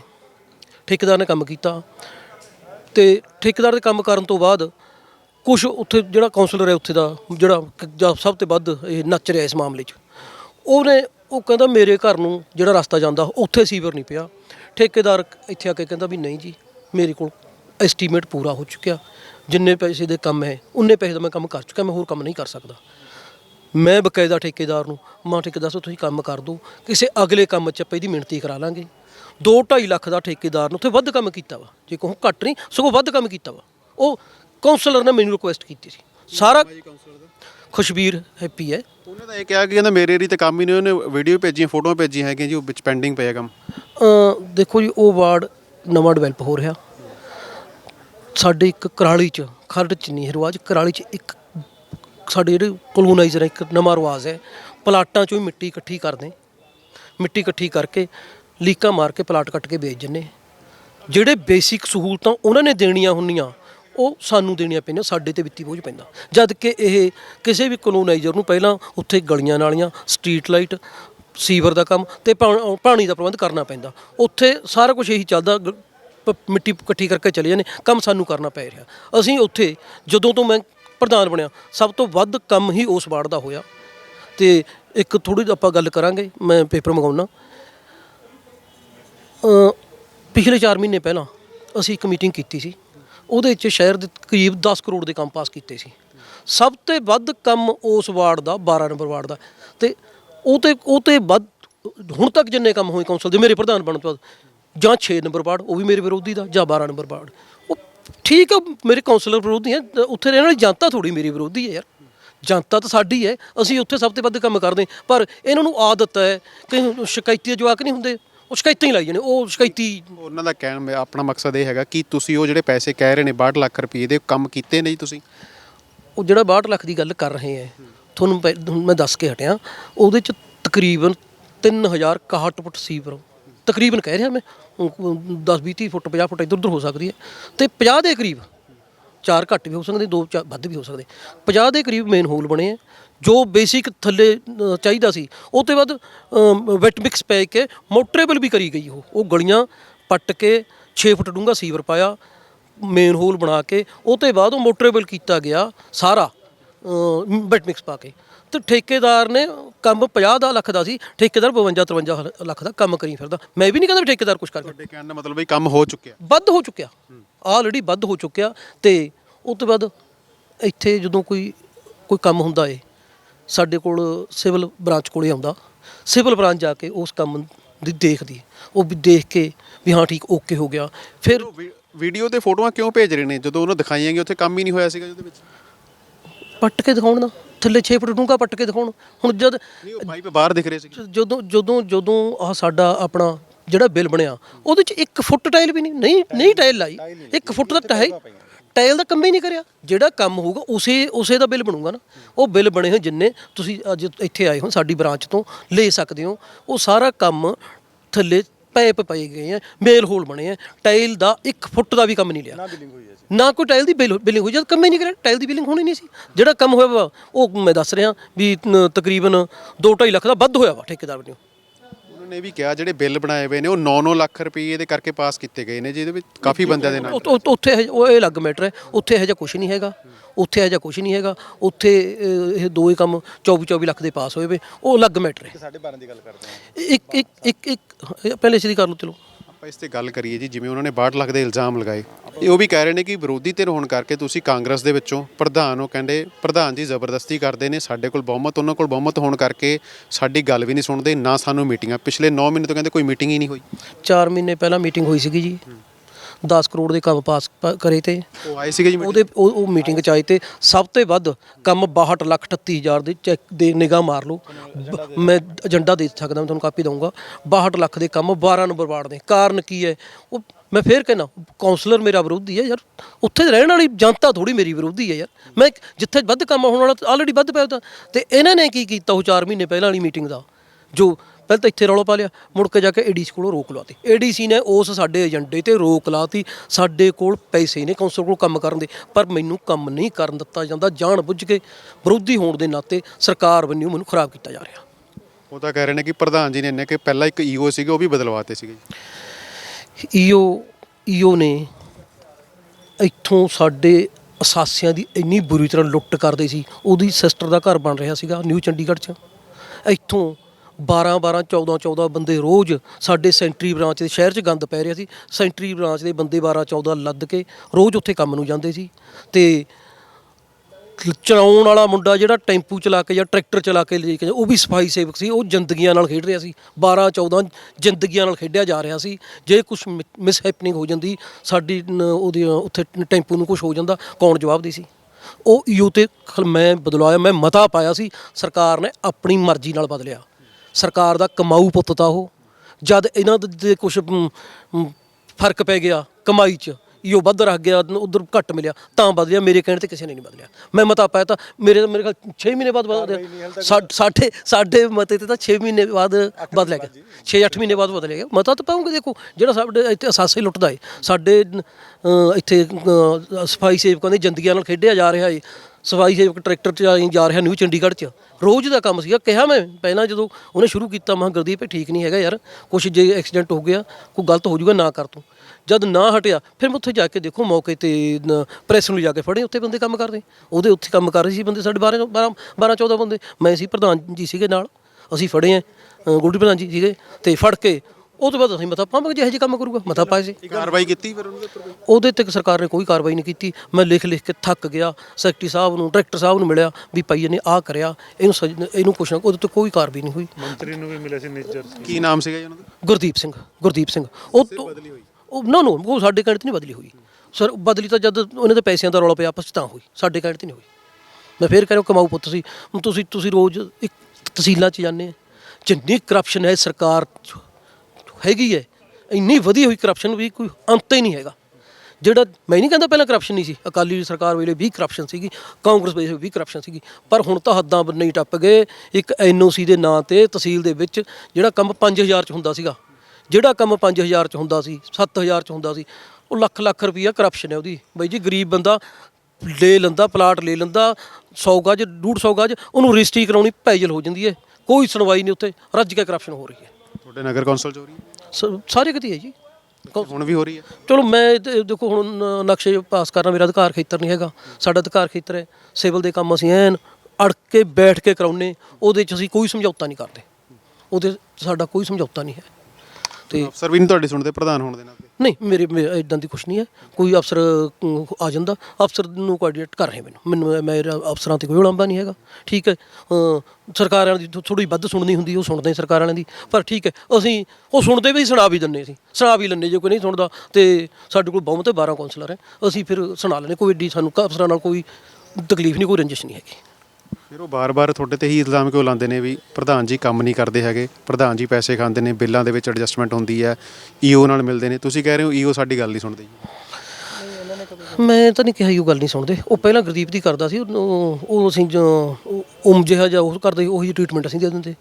ਠੇਕੇਦਾਰ ਨੇ ਕੰਮ ਕੀਤਾ। ਤੇ ਠੇਕੇਦਾਰ ਦੇ ਕੰਮ ਕਰਨ ਤੋਂ ਬਾਅਦ ਕੁਝ ਉੱਥੇ ਜਿਹੜਾ ਕਾਉਂਸਲਰ ਹੈ ਉੱਥੇ ਦਾ, ਜਿਹੜਾ ਕ- ਸਭ ਤੋਂ ਵੱਧ ਇਹ ਨੱਚ ਰਿਹਾ ਇਸ ਮਾਮਲੇ 'ਚ। ਉਹਨੇ, ਉਹ ਕਹਿੰਦਾ ਮੇਰੇ ਘਰ ਨੂੰ ਜਿਹੜਾ ਰਸਤਾ ਜਾਂਦਾ, ਉੱਥੇ ਸੀਵਰ ਨਹੀਂ ਪਿਆ। ਠੇਕੇਦਾਰ ਇੱਥੇ ਆ ਕੇ ਕਹਿੰਦਾ ਵੀ ਨਹੀਂ ਜੀ, ਮੇਰੇ ਕੋਲ ਐਸਟੀਮੇਟ ਪੂਰਾ ਹੋ ਚੁੱਕਿਆ। ਜਿੰਨੇ ਪੈਸੇ ਦੇ ਕੰਮ ਹੈ, ਉਨੇ ਪੈਸੇ ਦਾ ਮੈਂ ਕੰਮ ਕਰ ਚੁੱਕਿਆ, ਮੈਂ ਹੋਰ ਕੰਮ ਨਹੀਂ ਕਰ ਸਕਦਾ। ਮੈਂ ਬਕਾਇਦਾ ਠੇਕੇਦਾਰ ਨੂੰ, ਮਾਂ ਠੇਕੇਦਾਰ ਤੋਂ ਤੁਸੀਂ ਕੰਮ ਕਰ ਦਿਓ, ਕਿਸੇ ਅਗਲੇ ਕੰਮ 'ਚ ਆਪਾਂ ਇਹਦੀ ਮਿਣਤੀ ਕਰਾ ਲਾਂਗੇ। 2.5 ਲੱਖ ਦਾ ਠੇਕੇਦਾਰ ਨੂੰ ਉੱਥੇ ਵੱਧ ਕੰਮ ਕੀਤਾ ਵਾ। ਜੇ ਕਹੋ ਘੱਟ ਨਹੀਂ, ਸਗੋਂ ਵੱਧ ਕੰਮ ਕੀਤਾ ਵਾ। ਉਹ ਕਾਉਂਸਲਰ ਨੇ ਮੈਨੂੰ ਰਿਕੁਐਸਟ ਕੀਤੀ ਸੀ। ਸਾਰਾ ਖੁਸ਼ਬੀਰ ਹੈਪੀ ਹੈ। ਉਹਨੇ ਤਾਂ ਇਹ ਕਿਹਾ ਕਿ ਕਹਿੰਦਾ ਮੇਰੇ ਏਰੀ ਤੇ ਕੰਮ ਹੀ ਨਹੀਂ ਉਹਨੇ ਵੀਡੀਓ ਭੇਜੀਆਂ ਫੋਟੋਆਂ ਭੇਜੀਆਂ ਹੈਗੀਆਂ ਜੀ ਉਹ ਵਿੱਚ ਪੈਂਡਿੰਗ ਪਿਆ ਕੰਮ। ਦੇਖੋ ਜੀ ਉਹ ਵਾਰਡ ਨਵਾਂ ਡਿਵੈਲਪ ਹੋ ਰਿਹਾ। ਸਾਡੇ ਇੱਕ ਕਰਾਲੀ ਚ ਖਰੜ ਚ ਨਹੀਂ ਰਿਵਾਜ ਕਰਾਲੀ ਚ ਇੱਕ ਸਾਡੇ ਜਿਹੜੇ ਕਲੋਨਾਈਜ਼ਰ ਇੱਕ ਨਵਾਂ ਰਿਵਾਜ ਹੈ ਪਲਾਟਾਂ ਚੋਂ ਹੀ ਮਿੱਟੀ ਇਕੱਠੀ ਕਰਦੇ। ਮਿੱਟੀ ਇਕੱਠੀ ਕਰਕੇ ਲੀਕਾਂ ਮਾਰ ਕੇ ਪਲਾਟ ਕੱਟ ਕੇ ਵੇਚ ਜੰਨੇ ਜਿਹੜੇ ਬੇਸਿਕ ਸਹੂਲਤਾਂ ਉਹਨਾਂ ਨੇ ਦੇਣੀਆਂ ਹੁੰਦੀਆਂ ਉਹ ਸਾਨੂੰ ਦੇਣੀਆਂ ਪੈਂਦੀਆਂ, ਸਾਡੇ ਤੇ ਵਿੱਤੀ ਬੋਝ ਪੈਂਦਾ। ਜਦ ਕਿ ਇਹ ਕਿਸੇ ਵੀ ਕਲੋਨਾਈਜ਼ਰ ਨੂੰ ਪਹਿਲਾਂ ਉੱਥੇ ਗਲੀਆਂ ਨਾਲੀਆਂ ਸਟਰੀਟ ਲਾਈਟ ਸੀਵਰ ਦਾ ਕੰਮ ਤੇ ਪਾ- ਪਾਣੀ ਦਾ ਪ੍ਰਬੰਧ ਕਰਨਾ ਪੈਂਦਾ। ਉੱਥੇ ਸਾਰਾ ਕੁਝ ਇਹੀ ਚੱਲਦਾ, ਗ- ਪ- ਮਿੱਟੀ ਇਕੱਠੀ ਕਰਕੇ ਚਲੇ ਜਾਂਦੇ, ਕੰਮ ਸਾਨੂੰ ਕਰਨਾ ਪੈ ਰਿਹਾ। ਅਸੀਂ ਉੱਥੇ ਜਦੋਂ ਤੋਂ ਮੈਂ ਪ੍ਰਧਾਨ ਬਣਿਆ, ਸਭ ਤੋਂ ਵੱਧ ਕੰਮ ਹੀ ਉਸ ਵਾਰਡ ਦਾ ਹੋਇਆ। ਤੇ ਇੱਕ ਥੋੜੀ ਆਪਾਂ ਗੱਲ ਕਰਾਂਗੇ, ਮੈਂ ਪੇਪਰ ਮੰਗਾਉਣਾ ਪਿਛਲੇ 4 ਮਹੀਨੇ ਪਹਿਲਾਂ ਅਸੀਂ ਇੱਕ ਮੀਟਿੰਗ ਕੀਤੀ ਸੀ। ਉਹਦੇ 'ਚ ਸ਼ਹਿਰ ਦੇ ਕਰੀਬ 10 ਕਰੋੜ ਦੇ ਕੰਮ ਪਾਸ ਕੀਤੇ ਸੀ। ਸਭ ਤੋਂ ਵੱਧ ਕੰਮ ਉਸ ਵਾਰਡ ਦਾ 12 ਨੰਬਰ ਵਾਰਡ ਦਾ। ਤੇ ਉਹ ਤੇ ਉਹ ਤੇ ਵੱਧ, ਹੁਣ ਤੱਕ ਜਿੰਨੇ ਕੰਮ ਹੋਏ ਕੌਂਸਲ ਦੇ, ਮੇਰੇ ਪ੍ਰਧਾਨ ਬਣਨ ਤੋਂ ਬਾਅਦ, ਜਾਂ 6 ਨੰਬਰ ਵਾਰਡ, ਉਹ ਵੀ ਮੇਰੇ ਵਿਰੋਧੀ ਦਾ, ਜਾਂ 12 ਨੰਬਰ ਵਾਰਡ। ਉਹ ਠੀਕ ਆ, ਮੇਰੇ ਕੌਂਸਲਰ ਵਿਰੋਧੀ ਹੈ ਉੱਥੇ ਰਹਿਣ ਵਾਲੀ ਜਨਤਾ ਥੋੜੀ ਮੇਰੀ ਵਿਰੋਧੀ ਹੈ ਯਾਰ। ਜਨਤਾ ਤਾਂ ਸਾਡੀ ਹੈ ਅਸੀਂ ਉੱਥੇ ਸਭ ਤੋਂ ਵੱਧ ਕੰਮ ਕਰਦੇ ਪਰ ਇਹਨਾਂ ਨੂੰ ਆਦਤ ਹੈ ਕਿ ਸ਼ਿਕਾਇਤੀ ਜਵਾਕ ਨਹੀਂ ਹੁੰਦੇ। ਉਹ ਸ਼ਿਕਾਇਤਾਂ ਹੀ ਲਾਈ ਜਾਂਦੇ ਉਹ ਸ਼ਿਕਾਇਤੀ ਉਹਨਾਂ ਦਾ ਕਹਿਣ ਮੈਂ- ਆਪਣਾ ਮਕਸਦ ਇਹ ਹੈਗਾ ਕਿ ਤੁਸੀਂ ਉਹ ਜਿਹੜੇ ਪੈਸੇ ਕਹਿ ਰਹੇ ਨੇ 62 ਲੱਖ ਰੁਪਏ ਦੇ ਕੰਮ ਕੀਤੇ ਨਹੀਂ ਤੁਸੀਂ? ਉਹ ਜਿਹੜਾ 62 ਲੱਖ ਦੀ ਗੱਲ ਕਰ ਰਹੇ ਹੈ ਤੁਹਾਨੂੰ ਪਹਿ- ਹੁਣ ਮੈਂ ਦੱਸ ਕੇ ਹਟਿਆ ਉਹਦੇ ਚ ਤਕਰੀਬਨ 3061 ਫੁੱਟ ਸੀਵਰ ਤਕਰੀਬਨ ਕਹਿ ਰਿਹਾ ਮੈਂ 10 20 30 ਫੁੱਟ 50 ਫੁੱਟ ਇੱਧਰ ਉੱਧਰ ਹੋ ਸਕਦੀ ਹੈ। ਤੇ 50 ਦੇ ਕਰੀਬ ਚਾਰ ਘੱਟ ਵੀ ਹੋ ਸਕਦੇ ਦੋ ਚਾ- ਵੱਧ ਵੀ ਹੋ ਸਕਦੇ 50 ਦੇ ਕਰੀਬ ਮੇਨ ਹੋਲ ਬਣੇ ਆ। ਜੋ ਬੇਸਿਕ ਥੱਲੇ ਅ, ਚਾਹੀਦਾ ਸੀ। ਉਹ ਤੋਂ ਬਾਅਦ ਵੈਟ ਮਿਕਸ ਪੈ ਕੇ ਮੋਟਰੇਬਲ ਵੀ ਕਰੀ ਗਈ ਉਹ। ਉਹ ਗਲੀਆਂ ਪੱਟ ਕੇ 6 ਫੁੱਟ ਡੂੰਘਾ ਸੀਵਰ ਪਾਇਆ ਮੇਨ ਹੋਲ ਬਣਾ ਕੇ। ਉਹ ਤੋਂ ਬਾਅਦ ਉਹ ਮੋਟਰੇਬਲ ਕੀਤਾ ਗਿਆ ਸਾਰਾ ਵੈਟ ਮਿਕਸ ਪਾ ਕੇ। ਤੇ ਠੇਕੇਦਾਰ ਨੇ ਕੰਮ 50 ਦਾ ਲੱਖ ਦਾ ਸੀ। ਠੇਕੇਦਾਰ 52 53 ਲੱਖ ਦਾ ਕੰਮ ਕਰੀ ਫਿਰਦਾ। ਮੈਂ ਵੀ ਨਹੀਂ ਕਹਿੰਦਾ ਵੀ ਠੇਕੇਦਾਰ ਕੁਝ ਕਰ ਤੁਹਾਡੇ ਕਹਿਣ ਦਾ ਮਤਲਬ ਵੀ ਕੰਮ ਹੋ ਚੁੱਕਿਆ। ਵੱਧ ਹੋ ਚੁੱਕਿਆ। ਆਲਰੇਡੀ ਵੱਧ ਹੋ ਚੁੱਕਿਆ ਤੇ ਉਸ ਤੋਂ ਬਾਅਦ ਇੱਥੇ ਜਦੋਂ ਕੋਈ ਕੋਈ ਕੰਮ ਹੁੰਦਾ ਏ ਸਾਡੇ ਕੋਲ ਸਿਵਲ ਬ੍ਰਾਂਚ ਕੋਲੇ ਆਉਂਦਾ। ਸਿਵਲ ਬ੍ਰਾਂਚ ਜਾ ਕੇ ਉਸ ਕੰਮ ਦੀ ਦੇਖਦੀ। ਉਹ ਵੀ ਦੇਖ ਕੇ ਵੀ ਹਾਂ ਠੀਕ ਓਕੇ ਹੋ ਗਿਆ। ਫਿਰ ਵੀਡੀਓ ਤੇ ਫੋਟੋਆਂ ਕਿਉਂ ਭੇਜ ਰਹੇ ਨੇ? ਜਦੋਂ ਉਹਨੂੰ ਦਿਖਾਈਆਂ ਉੱਥੇ ਕੰਮ ਹੀ ਨਹੀਂ ਹੋਇਆ ਸੀਗਾ ਉਹਦੇ ਵਿੱਚ। ਪੱਟ ਕੇ ਦਿਖਾਉਣ ਦਾ ਥੱਲੇ 6 ਫੁੱਟ ਡੂੰਘਾ ਪੱਟ ਕੇ ਦਿਖਾਉਣ। ਹੁਣ ਜਦ ਨਹੀਂ ਉਹ ਪਾਈਪ ਬਾਹਰ ਦਿਖ ਰਹੇ ਸੀ ਜਦੋਂ ਜਦੋਂ ਜਦੋਂ ਆਹ ਸਾਡਾ ਆਪਣਾ ਜਿਹੜਾ ਬਿੱਲ ਬਣਿਆ ਉਹਦੇ ਚ 1 ਫੁੱਟ ਟਾਈਲ ਵੀ ਨਹੀਂ ਨਹੀਂ ਨਹੀਂ ਟਾਈਲ ਲਾਈ। 1 ਫੁੱਟ ਦਾ ਟਾਈਲ ਟਾਈਲ ਦਾ ਕੰਮ ਹੀ ਨਹੀਂ ਕਰਿਆ। ਜਿਹੜਾ ਕੰਮ ਹੋਊਗਾ ਉਸੇ ਉਸੇ ਦਾ ਬਿੱਲ ਬਣੂਗਾ ਨਾ। ਉਹ ਬਿੱਲ ਬਣੇ ਹੋਏ ਜਿੰਨੇ ਤੁਸੀਂ ਅੱਜ ਇੱਥੇ ਆਏ ਹੋ ਸਾਡੀ ਬ੍ਰਾਂਚ ਤੋਂ ਲੈ ਸਕਦੇ ਹੋ। ਉਹ ਸਾਰਾ ਕੰਮ ਥੱਲੇ ਪਾਈਪ ਪਏ ਗਏ ਆ ਮੇਲ ਹੋਲ ਬਣੇ ਆ। ਟਾਈਲ ਦਾ 1 ਫੁੱਟ ਦਾ ਵੀ ਕੰਮ ਨਹੀਂ ਲਿਆ। ਨਾ ਕੋਈ ਟਾਈਲ ਦੀ ਬਿੱਲ ਬਿਲਿੰਗ ਹੋਈ ਜਦ ਕੰਮ ਹੀ ਨਹੀਂ ਕਰਿਆ। ਟਾਈਲ ਦੀ ਬਿਲਿੰਗ ਹੋਣੀ ਨਹੀਂ ਸੀ। ਜਿਹੜਾ ਕੰਮ ਹੋਇਆ ਵਾ ਉਹ ਮੈਂ ਦੱਸ ਰਿਹਾ ਵੀ ਤਕਰੀਬਨ 2.5 ਲੱਖ ਦਾ ਵੱਧ ਹੋਇਆ ਵਾ ਠੇਕੇਦਾਰ ਵੱਲੋਂ। ਨੇ ਵੀ ਕਿਹਾ ਜਿਹੜੇ ਬਿੱਲ ਬਣਾਏ ਹੋਏ ਨੇ ਉਹ 9-9 ਲੱਖ ਰੁਪਏ ਦੇ ਕਰਕੇ ਪਾਸ ਕੀਤੇ ਗਏ ਨੇ ਜਿਹਦੇ ਵਿੱਚ ਕਾਫੀ ਬੰਦਿਆਂ ਦੇ ਨਾਲ। ਉੱਥੇ- ਇਹ- ਉਹ ਇਹ ਅਲੱਗ ਮੈਟਰ ਹੈ। ਉੱਥੇ ਇਹੋ ਜਿਹਾ ਕੁਝ ਨਹੀਂ ਹੈਗਾ। ਉੱਥੇ ਇਹੋ ਜਿਹਾ ਕੁਝ ਨਹੀਂ ਹੈਗਾ। ਉੱਥੇ ਅਹ, ਇਹ ਦੋ ਹੀ ਕੰਮ 24 24 ਲੱਖ ਦੇ ਪਾਸ ਹੋਏ ਵੇ। ਉਹ ਅਲੱਗ ਮੈਟਰ ਹੈ। 12.5 ਦੀ ਗੱਲ ਕਰਦੇ ਹਾਂ। ਇੱਕ ਇੱਕ ਇੱਕ ਇੱਕ ਪਹਿਲੇ ਸਿੱਧੀ ਕਰ ਲਓ ਚਲੋ। ਆਪਾਂ ਇਸ ਤੇ ਗੱਲ ਕਰੀਏ ਜੀ, ਜਿਵੇਂ ਉਹਨਾਂ ਨੇ 62 ਲੱਖ ਦੇ ਇਲਜ਼ਾਮ ਲਗਾਏ। ਇਹ ਉਹ ਵੀ ਕਹਿ ਰਹੇ ਨੇ ਕਿ ਵਿਰੋਧੀ ਧਿਰ ਹੋਣ ਕਰਕੇ ਤੁਸੀਂ ਕਾਂਗਰਸ ਦੇ ਵਿੱਚੋਂ ਪ੍ਰਧਾਨ ਹੋ, ਕਹਿੰਦੇ ਪ੍ਰਧਾਨ ਜੀ ਜ਼ਬਰਦਸਤੀ ਕਰਦੇ ਨੇ, ਸਾਡੇ ਕੋਲ ਬਹੁਮਤ, ਉਹਨਾਂ ਕੋਲ ਬਹੁਮਤ ਹੋਣ ਕਰਕੇ ਸਾਡੀ ਗੱਲ ਵੀ ਨਹੀਂ ਸੁਣਦੇ, ਨਾ ਸਾਨੂੰ ਮੀਟਿੰਗਾਂ। ਪਿਛਲੇ 9 ਮਹੀਨੇ ਤੋਂ ਕਹਿੰਦੇ ਕੋਈ ਮੀਟਿੰਗ ਹੀ ਨਹੀਂ ਹੋਈ। 4 ਮਹੀਨੇ ਪਹਿਲਾਂ ਮੀਟਿੰਗ ਹੋਈ ਸੀਗੀ ਜੀ। 10 ਕਰੋੜ ਦੇ ਕੰਮ ਪਾਸ ਪ- ਕਰੇ ਤੇ। ਉਹ ਆਏ ਸੀਗੇ ਜੀ? ਉਹਦੇ ਉਹ ਉਹ ਮੀਟਿੰਗ ਚ ਆਏ ਤੇ ਸਭ ਤੋਂ ਵੱਧ ਕੰਮ 62 ਲੱਖ 38 ਹਜ਼ਾਰ ਦੇ ਚੈੱਕ ਦੇ ਨਿਗਾਹ ਮਾਰ ਲਓ। ਬ- ਮੈਂ ਏਜੰਡਾ ਦੇ ਸਕਦਾ ਮੈਂ ਤੁਹਾਨੂੰ ਕਾਪੀ ਦਊਂਗਾ। 62 ਲੱਖ ਦੇ ਕੰਮ 12 ਨੰਬਰ ਵਾਰਡ ਦੇ ਕਾਰਨ ਕੀ ਹੈ? ਉਹ ਮੈਂ ਫੇਰ ਕਹਿਣਾ ਕਾਉਂਸਲਰ ਮੇਰਾ ਵਿਰੋਧੀ ਹੈ ਯਾਰ। ਉੱਥੇ ਰਹਿਣ ਵਾਲੀ ਜਨਤਾ ਥੋੜੀ ਮੇਰੀ ਵਿਰੋਧੀ ਹੈ ਯਾਰ। ਮੈਂ ਜਿੱਥੇ ਵੱਧ ਕੰਮ ਹੋਣ ਵਾਲਾ ਆਲਰੇਡੀ ਵੱਧ ਪਿਆ ਤਾਂ। ਤੇ ਇਹਨਾਂ ਨੇ ਕੀ ਕੀਤਾ ਉਹ 4 ਮਹੀਨੇ ਪਹਿਲਾਂ ਵਾਲੀ ਮੀਟਿੰਗ ਦਾ? ਜੋ ਪਹਿਲਾਂ ਤਾਂ ਇੱਥੇ ਰੌਲਾ ਪਾ ਲਿਆ ਮੁੜ ਕੇ ਜਾ ਕੇ ਏਡੀਸੀ ਕੋਲੋਂ ਰੋਕ ਲਵਾਤੀ ਏਡੀਸੀ ਨੇ ਉਸ ਸਾਡੇ ਏਜੰਡੇ ਤੇ ਰੋਕ ਲਾਤੀ ਸਾਡੇ ਕੋਲ ਪੈਸੇ ਨੇ ਕੌਂਸਲ ਕੋਲ ਕੰਮ ਕਰਨ ਦੇ ਪਰ ਮੈਨੂੰ ਕੰਮ ਨਹੀਂ ਕਰਨ ਦਿੱਤਾ ਜਾਂਦਾ ਜਾਣ ਬੁੱਝ ਕੇ ਵਿਰੋਧੀ ਹੋਣ ਦੇ ਨਾਤੇ ਸਰਕਾਰ ਵੱਲੋਂ ਮੈਨੂੰ ਖਰਾਬ ਕੀਤਾ ਜਾ ਰਿਹਾ। ਉਹ ਤਾਂ ਕਹਿ ਰਹੇ ਨੇ ਕਿ ਪ੍ਰਧਾਨ ਜੀ ਨੇ ਇੰਨੇ ਕਿ ਪਹਿਲਾਂ ਇੱਕ ਈਓ ਸੀਗੇ ਉਹ ਵੀ ਬਦਲਵਾਤੇ ਸੀਗੇ ਈਓ ਈਓ ਨੇ ਇੱਥੋਂ ਸਾਡੇ ਅਸਾਸਿਆਂ ਦੀ ਇੰਨੀ ਬੁਰੀ ਤਰ੍ਹਾਂ ਲੁੱਟ ਕਰਦੇ ਸੀ ਉਹਦੀ ਸਿਸਟਰ ਦਾ ਘਰ ਬਣ ਰਿਹਾ ਸੀਗਾ ਨਿਊ ਚੰਡੀਗੜ੍ਹ 'ਚ। ਇੱਥੋਂ 12 12 14 14 ਬੰਦੇ ਰੋਜ਼ ਸਾਡੇ ਸੈਂਟਰੀ ਬ੍ਰਾਂਚ ਦੇ ਸ਼ਹਿਰ 'ਚ ਗੰਦ ਪੈ ਰਿਹਾ ਸੀ। ਸੈਂਟਰੀ ਬ੍ਰਾਂਚ ਦੇ ਬੰਦੇ 12 14 ਲੱਦ ਕੇ ਰੋਜ਼ ਉੱਥੇ ਕੰਮ ਨੂੰ ਜਾਂਦੇ ਸੀ। ਤੇ ਚਲਾਉਣ ਵਾਲਾ ਮੁੰਡਾ ਜਿਹੜਾ ਟੈਂਪੂ ਚਲਾ ਕੇ ਜਾਂ ਟਰੈਕਟਰ ਚਲਾ ਕੇ ਲੈ ਕੇ ਉਹ ਵੀ ਸਫ਼ਾਈ ਸੇਵਕ ਸੀ। ਉਹ ਜ਼ਿੰਦਗੀਆਂ ਨਾਲ ਖੇਡ ਰਿਹਾ ਸੀ। 12 14 ਜ਼ਿੰਦਗੀਆਂ ਨਾਲ ਖੇਡਿਆ ਜਾ ਰਿਹਾ ਸੀ। ਜੇ ਕੁਝ ਮਿਸ ਹੈਪਨਿੰਗ ਹੋ ਜਾਂਦੀ, ਸਾਡੀ ਨ- ਉਹਦੀ, ਉੱਥੇ ਟੈਂਪੂ ਨੂੰ ਕੁਝ ਹੋ ਜਾਂਦਾ, ਕੌਣ ਜਵਾਬ ਦੇ ਸੀ? ਉਹ ਈਓ ਤੇ ਮੈਂ ਬਦਲਾਇਆ, ਮੈਂ ਮਤਾ ਪਾਇਆ ਸੀ। ਸਰਕਾਰ ਨੇ ਆਪਣੀ ਮਰਜ਼ੀ ਨਾਲ ਬਦਲਿਆ। ਸਰਕਾਰ ਦਾ ਕਮਾਊ ਪੁੱਤ ਤਾ ਉਹ। ਜਦ ਇਹਨਾਂ ਦੇ ਕੁਝ ਫ਼ਰਕ ਪੈ ਗਿਆ ਕਮਾਈ 'ਚ ਈਓ ਵੱਧ ਰੱਖ ਗਿਆ ਉਧਰ ਘੱਟ ਮਿਲਿਆ ਤਾਂ ਬਦਲਿਆ ਮੇਰੇ ਕਹਿਣ ਤੇ ਕਿਸੇ ਨੇ ਨਹੀਂ ਬਦਲਿਆ। ਮੈਂ ਮਤਾ ਪਾਇਆ ਤਾਂ ਮੇਰੇ ਮੇਰੇ ਖਿਆਲ 6 ਮਹੀਨੇ ਬਾਅਦ ਬਦਲਿਆ ਸਾ- ਸਾਡੇ ਸਾਡੇ ਮਤੇ ਤੇ ਤਾਂ 6 ਮਹੀਨੇ ਬਾਅਦ ਬਦਲਿਆ ਗਿਆ। 6-8 ਮਹੀਨੇ ਬਾਅਦ ਬਦਲਿਆ ਗਿਆ। ਮਤਾ ਤਾਂ ਪਾਉਂਗੇ ਦੇਖੋ ਜਿਹੜਾ ਸਾਡੇ ਇੱਥੇ ਅਸਾਸੇ ਲੁੱਟਦਾ ਏ ਸਾਡੇ ਇੱਥੇ ਸਫ਼ਾਈ ਸੇਵਕਾਂ ਦੀ ਜ਼ਿੰਦਗੀਆਂ ਨਾਲ ਖੇਡਿਆ ਜਾ ਰਿਹਾ ਏ ਸਫ਼ਾਈ ਸੇਵਕ ਟਰੈਕਟਰ ਚ ਆਈ ਜਾ ਰਿਹਾ ਨਿਊ ਚੰਡੀਗੜ੍ਹ ਚ। ਰੋਜ਼ ਦਾ ਕੰਮ ਸੀਗਾ। ਕਿਹਾ ਮੈਂ ਪਹਿਲਾਂ ਜਦੋਂ ਉਹਨੇ ਸ਼ੁਰੂ ਕੀਤਾ ਮੈਂ ਕਿਹਾ, ਗੁਰਦੀਪ ਇਹ ਠੀਕ ਨਹੀਂ ਹੈਗਾ ਯਾਰ। ਕੁਛ ਜੇ ਐਕਸੀਡੈਂਟ ਹੋ ਗਿਆ ਕੋਈ ਗਲਤ ਹੋ ਜਾਊਗਾ ਨਾ ਕਰ ਤੂੰ। ਜਦ ਨਾ ਹਟਿਆ ਫਿਰ ਮੈਂ ਉੱਥੇ ਜਾ ਕੇ ਦੇਖੋ ਮੌਕੇ ਤੇ ਪ੍ਰੈਸ ਨੂੰ ਜਾ ਕੇ ਫੜੇ। ਉੱਥੇ ਬੰਦੇ ਕੰਮ ਕਰਦੇ। ਉਹਦੇ ਉੱਥੇ ਕੰਮ ਕਰ ਰਹੇ ਸੀ ਬੰਦੇ ਸਾਡੇ 12 12 12 14 ਬੰਦੇ। ਮੈਂ ਸੀ ਪ੍ਰਧਾਨ ਜੀ ਸੀਗੇ ਨਾਲ। ਅਸੀਂ ਫੜੇ ਆ। ਗੋਲਡੀ ਪ੍ਰਧਾਨ ਜੀ ਸੀਗੇ। ਤੇ ਫੜ ਕੇ ਉਹ ਤੋਂ ਬਾਅਦ ਅਸੀਂ ਮਤਾ ਪਾਵਾਂਗੇ ਜਿਹੇ ਜਿਹੇ ਕੰਮ ਕਰੂਗਾ ਮਤਾ ਪਾਏ ਸੀ। ਕਾਰਵਾਈ ਕੀਤੀ ਫਿਰ ਉਹਨਾਂ ਦੇ ਉੱਪਰ ਕੋਈ? ਉਹਦੇ ਤੇ ਸਰਕਾਰ ਨੇ ਕੋਈ ਕਾਰਵਾਈ ਨਹੀਂ ਕੀਤੀ। ਮੈਂ ਲਿਖ ਲਿਖ ਕੇ ਥੱਕ ਗਿਆ ਸੈਕਟਰੀ ਸਾਹਿਬ ਨੂੰ ਡਾਇਰੈਕਟਰ ਸਾਹਿਬ ਨੂੰ ਮਿਲਿਆ ਵੀ ਭਾਈ ਇਹਨੇ ਆਹ ਕਰਿਆ ਇਹਨੂੰ ਸਜ- ਇਹਨੂੰ ਪੁੱਛਣਾ ਉਹਦੇ ਤੇ ਕੋਈ ਕਾਰਵਾਈ ਨਹੀਂ ਹੋਈ। ਮੰਤਰੀ ਨੂੰ ਵੀ ਮਿਲਿਆ ਸੀ ਨਿੱਜਰ ਕੀ ਨਾਮ ਸੀਗਾ ਜੀ ਉਹਨਾਂ ਦਾ? ਗੁਰਦੀਪ ਸਿੰਘ ਗੁਰਦੀਪ ਸਿੰਘ। ਉਹ ਤੋਂ ਉਹ ਨਾ ਨਾ ਉਹ ਸਾਡੇ ਕਹਿਣ ਤੇ ਨਹੀਂ ਬਦਲੀ ਹੋਈ। ਸਰ ਬਦਲੀ ਤਾਂ ਜਦ ਉਹਨਾਂ ਦੇ ਪੈਸਿਆਂ ਦਾ ਰੌਲਾ ਪਿਆ ਆਪਸ 'ਚ ਤਾਂ ਹੋਈ। ਸਾਡੇ ਕਹਿਣ ਤੇ ਨਹੀਂ ਹੋਈ। ਮੈਂ ਫੇਰ ਕਹਿ ਰਿਹਾ ਕਮਾਊ ਪੁੱਤ ਸੀ। ਹੁਣ ਤੁਸੀਂ ਤੁਸੀਂ ਰੋਜ਼ ਇੱਕ ਤਹਿਸੀਲਾਂ 'ਚ ਜਾਂਦੇ ਆ। ਜਿੰਨੀ ਕਰਪਸ਼ਨ ਹੈ ਸਰਕਾਰ 'ਚ ਹੈਗੀ ਹੈ ਇੰਨੀ ਵਧੀ ਹੋਈ ਕਰਪਸ਼ਨ ਵੀ ਕੋਈ ਅੰਤ ਹੀ ਨਹੀਂ ਹੈਗਾ। ਜਿਹੜਾ, ਮੈਂ ਨਹੀਂ ਕਹਿੰਦਾ ਪਹਿਲਾਂ ਕਰਪਸ਼ਨ ਨਹੀਂ ਸੀ। ਅਕਾਲੀ ਸਰਕਾਰ ਵੇਲੇ ਵੀ ਕਰਪਸ਼ਨ ਸੀਗੀ, ਕਾਂਗਰਸ ਵੇਲੇ ਵੀ ਕਰਪਸ਼ਨ ਸੀਗੀ। ਪਰ ਹੁਣ ਤਾਂ ਹੱਦਾਂ ਨਹੀਂ ਟੱਪ ਗਏ। ਇੱਕ ਐਨਓਸੀ ਦੇ ਨਾਂ ਤੇ ਤਹਿਸੀਲ ਦੇ ਵਿੱਚ ਜਿਹੜਾ ਕੰਮ 5000 ਚ ਹੁੰਦਾ ਸੀਗਾ। ਜਿਹੜਾ ਕੰਮ 5000 ਚ ਹੁੰਦਾ ਸੀ 7000 ਚ ਹੁੰਦਾ ਸੀ, ਉਹ ਲੱਖ ਲੱਖ ਰੁਪਈਆ ਕਰਪਸ਼ਨ ਹੈ ਉਹਦੀ। ਬਈ ਜੀ ਗਰੀਬ ਬੰਦਾ ਲੈ ਲੈਂਦਾ ਪਲਾਟ ਲੈ ਲੈਂਦਾ 100 ਗਜ 150 ਗਜ, ਉਹਨੂੰ ਰਜਿਸਟਰੀ ਕਰਾਉਣੀ ਪੈਜਲ ਹੋ ਜਾਂਦੀ ਹੈ ਕੋਈ ਸੁਣਵਾਈ ਨਹੀਂ ਉੱਥੇ, ਰੱਜ ਕੇ ਕਰਪਸ਼ਨ ਹੋ ਰਹੀ ਹੈ ਤੁਹਾਡੇ ਨਗਰ ਕੌਂਸਲ ਚ ਹੋ ਰਹੀ ਹੈ? ਸ- ਸਾਰੇ ਕਿਤੇ ਹੈ ਜੀ। ਹੁਣ ਵੀ ਹੋ ਰਹੀ ਹੈ? ਚਲੋ ਮੈਂ ਤੇ ਦੇਖੋ ਹੁਣ ਨਕਸ਼ੇ ਪਾਸ ਕਰਨਾ ਮੇਰਾ ਅਧਿਕਾਰ ਖੇਤਰ ਨਹੀਂ ਹੈਗਾ। ਸਾਡਾ ਅਧਿਕਾਰ ਖੇਤਰ ਹੈ ਸਿਵਲ ਦੇ ਕੰਮ ਅਸੀਂ ਐਨ ਅੜ ਕੇ ਬੈਠ ਕੇ ਕਰਾਉਨੇ ਉਹਦੇ 'ਚ ਅਸੀਂ ਕੋਈ ਸਮਝੌਤਾ ਨਹੀਂ ਕਰਦੇ। ਉਹਦੇ 'ਚ ਸਾਡਾ ਕੋਈ ਸਮਝੌਤਾ ਨਹੀਂ ਹੈ। ਤੇ ਅਫਸਰ ਵੀ ਨਹੀਂ ਤੁਹਾਡੀ ਸੁਣਦੇ ਪ੍ਰਧਾਨ ਹੋਣ ਦੇ ਨਾਤੇ। ਨਹੀਂ ਮੇਰੇ ਇਦਾਂ ਦੀ ਕੁਛ ਨਹੀਂ ਹੈ। ਕੋਈ ਅਫਸਰ ਅਮ, ਆ ਜਾਂਦਾ। ਅਫਸਰ ਨੂੰ ਕੋਆਰਡੀਨੇਟ ਕਰ ਰਹੇ ਮੈਨੂੰ। ਮੈਨੂੰ ਮੇਰਾ ਅਫਸਰਾਂ ਤੇ ਕੋਈ ਉਲੰਭਾ ਨਹੀਂ ਹੈਗਾ। ਠੀਕ ਹੈ। ਅ, ਸਰਕਾਰਾਂ ਦੀ ਥੋੜੀ ਵੱਧ ਸੁਣਨੀ ਹੁੰਦੀ ਉਹ ਸੁਣਦੇ ਸਰਕਾਰ ਵਾਲਿਆਂ ਦੀ। ਪਰ ਠੀਕ ਹੈ ਅਸੀਂ ਉਹ ਸੁਣਦੇ ਵੀ ਸੁਣਾ ਵੀ ਦਿੰਦੇ ਅਸੀਂ ਸੁਣਾ ਵੀ ਲੈਂਦੇ ਜੇ ਕੋਈ ਨਹੀਂ ਸੁਣਦਾ ਤੇ ਸਾਡੇ ਕੋਲ ਬਹੁਮਤ ਹੈ 12 ਕਾਉਂਸਲਰ ਹੈ। ਅਸੀਂ ਫਿਰ ਸੁਣਾ ਲੈਂਦੇ ਕੋਈ ਏਡੀ ਸਾਨੂੰ ਅਫਸਰਾਂ ਨਾਲ ਕੋਈ ਤਕਲੀਫ ਨਹੀਂ ਕੋਈ ਰੰਜਿਸ਼ ਨਹੀਂ ਹੈਗੀ। ਫਿਰ ਉਹ ਬਾਰ-ਬਾਰ ਤੁਹਾਡੇ ਤੇ ਹੀ ਇਲਜ਼ਾਮ ਕਿਉਂ ਲਾਉਂਦੇ ਨੇ ਵੀ ਪ੍ਰਧਾਨ ਜੀ ਕੰਮ ਨਹੀਂ ਕਰਦੇ ਹੈਗੇ? ਪ੍ਰਧਾਨ ਜੀ ਪੈਸੇ ਖਾਂਦੇ ਨੇ, ਬਿੱਲਾਂ ਦੇ ਵਿੱਚ ਐਡਜਸਟਮੈਂਟ ਹੁੰਦੀ ਹੈ ਈਓ ਨਾਲ ਮਿਲਦੇ ਨੇ। ਤੁਸੀਂ ਕਹਿ ਰਹੇ ਹੋ ਈਓ ਸਾਡੀ ਗੱਲ ਨਹੀਂ ਸੁਣਦੇ ਮੈਂ ਤਾਂ ਨਹੀਂ ਕਿਹਾ ਇਹ ਗੱਲ ਨਹੀਂ ਸੁਣਦੇ। ਉਹ ਪਹਿਲਾਂ ਗੁਰਦੀਪ ਦੀ ਕਰਦਾ ਸੀ ਉਹ ਉਹ ਅਸੀਂ ਜੋ ਉਹ ਉਮ ਜਿਹਾ ਜਾਂ ਉਹ ਕਰਦੇ, ਉਹੀ ਟ੍ਰੀਟਮੈਂਟ ਅਸੀਂ ਦੇ ਦਿੰਦੇ।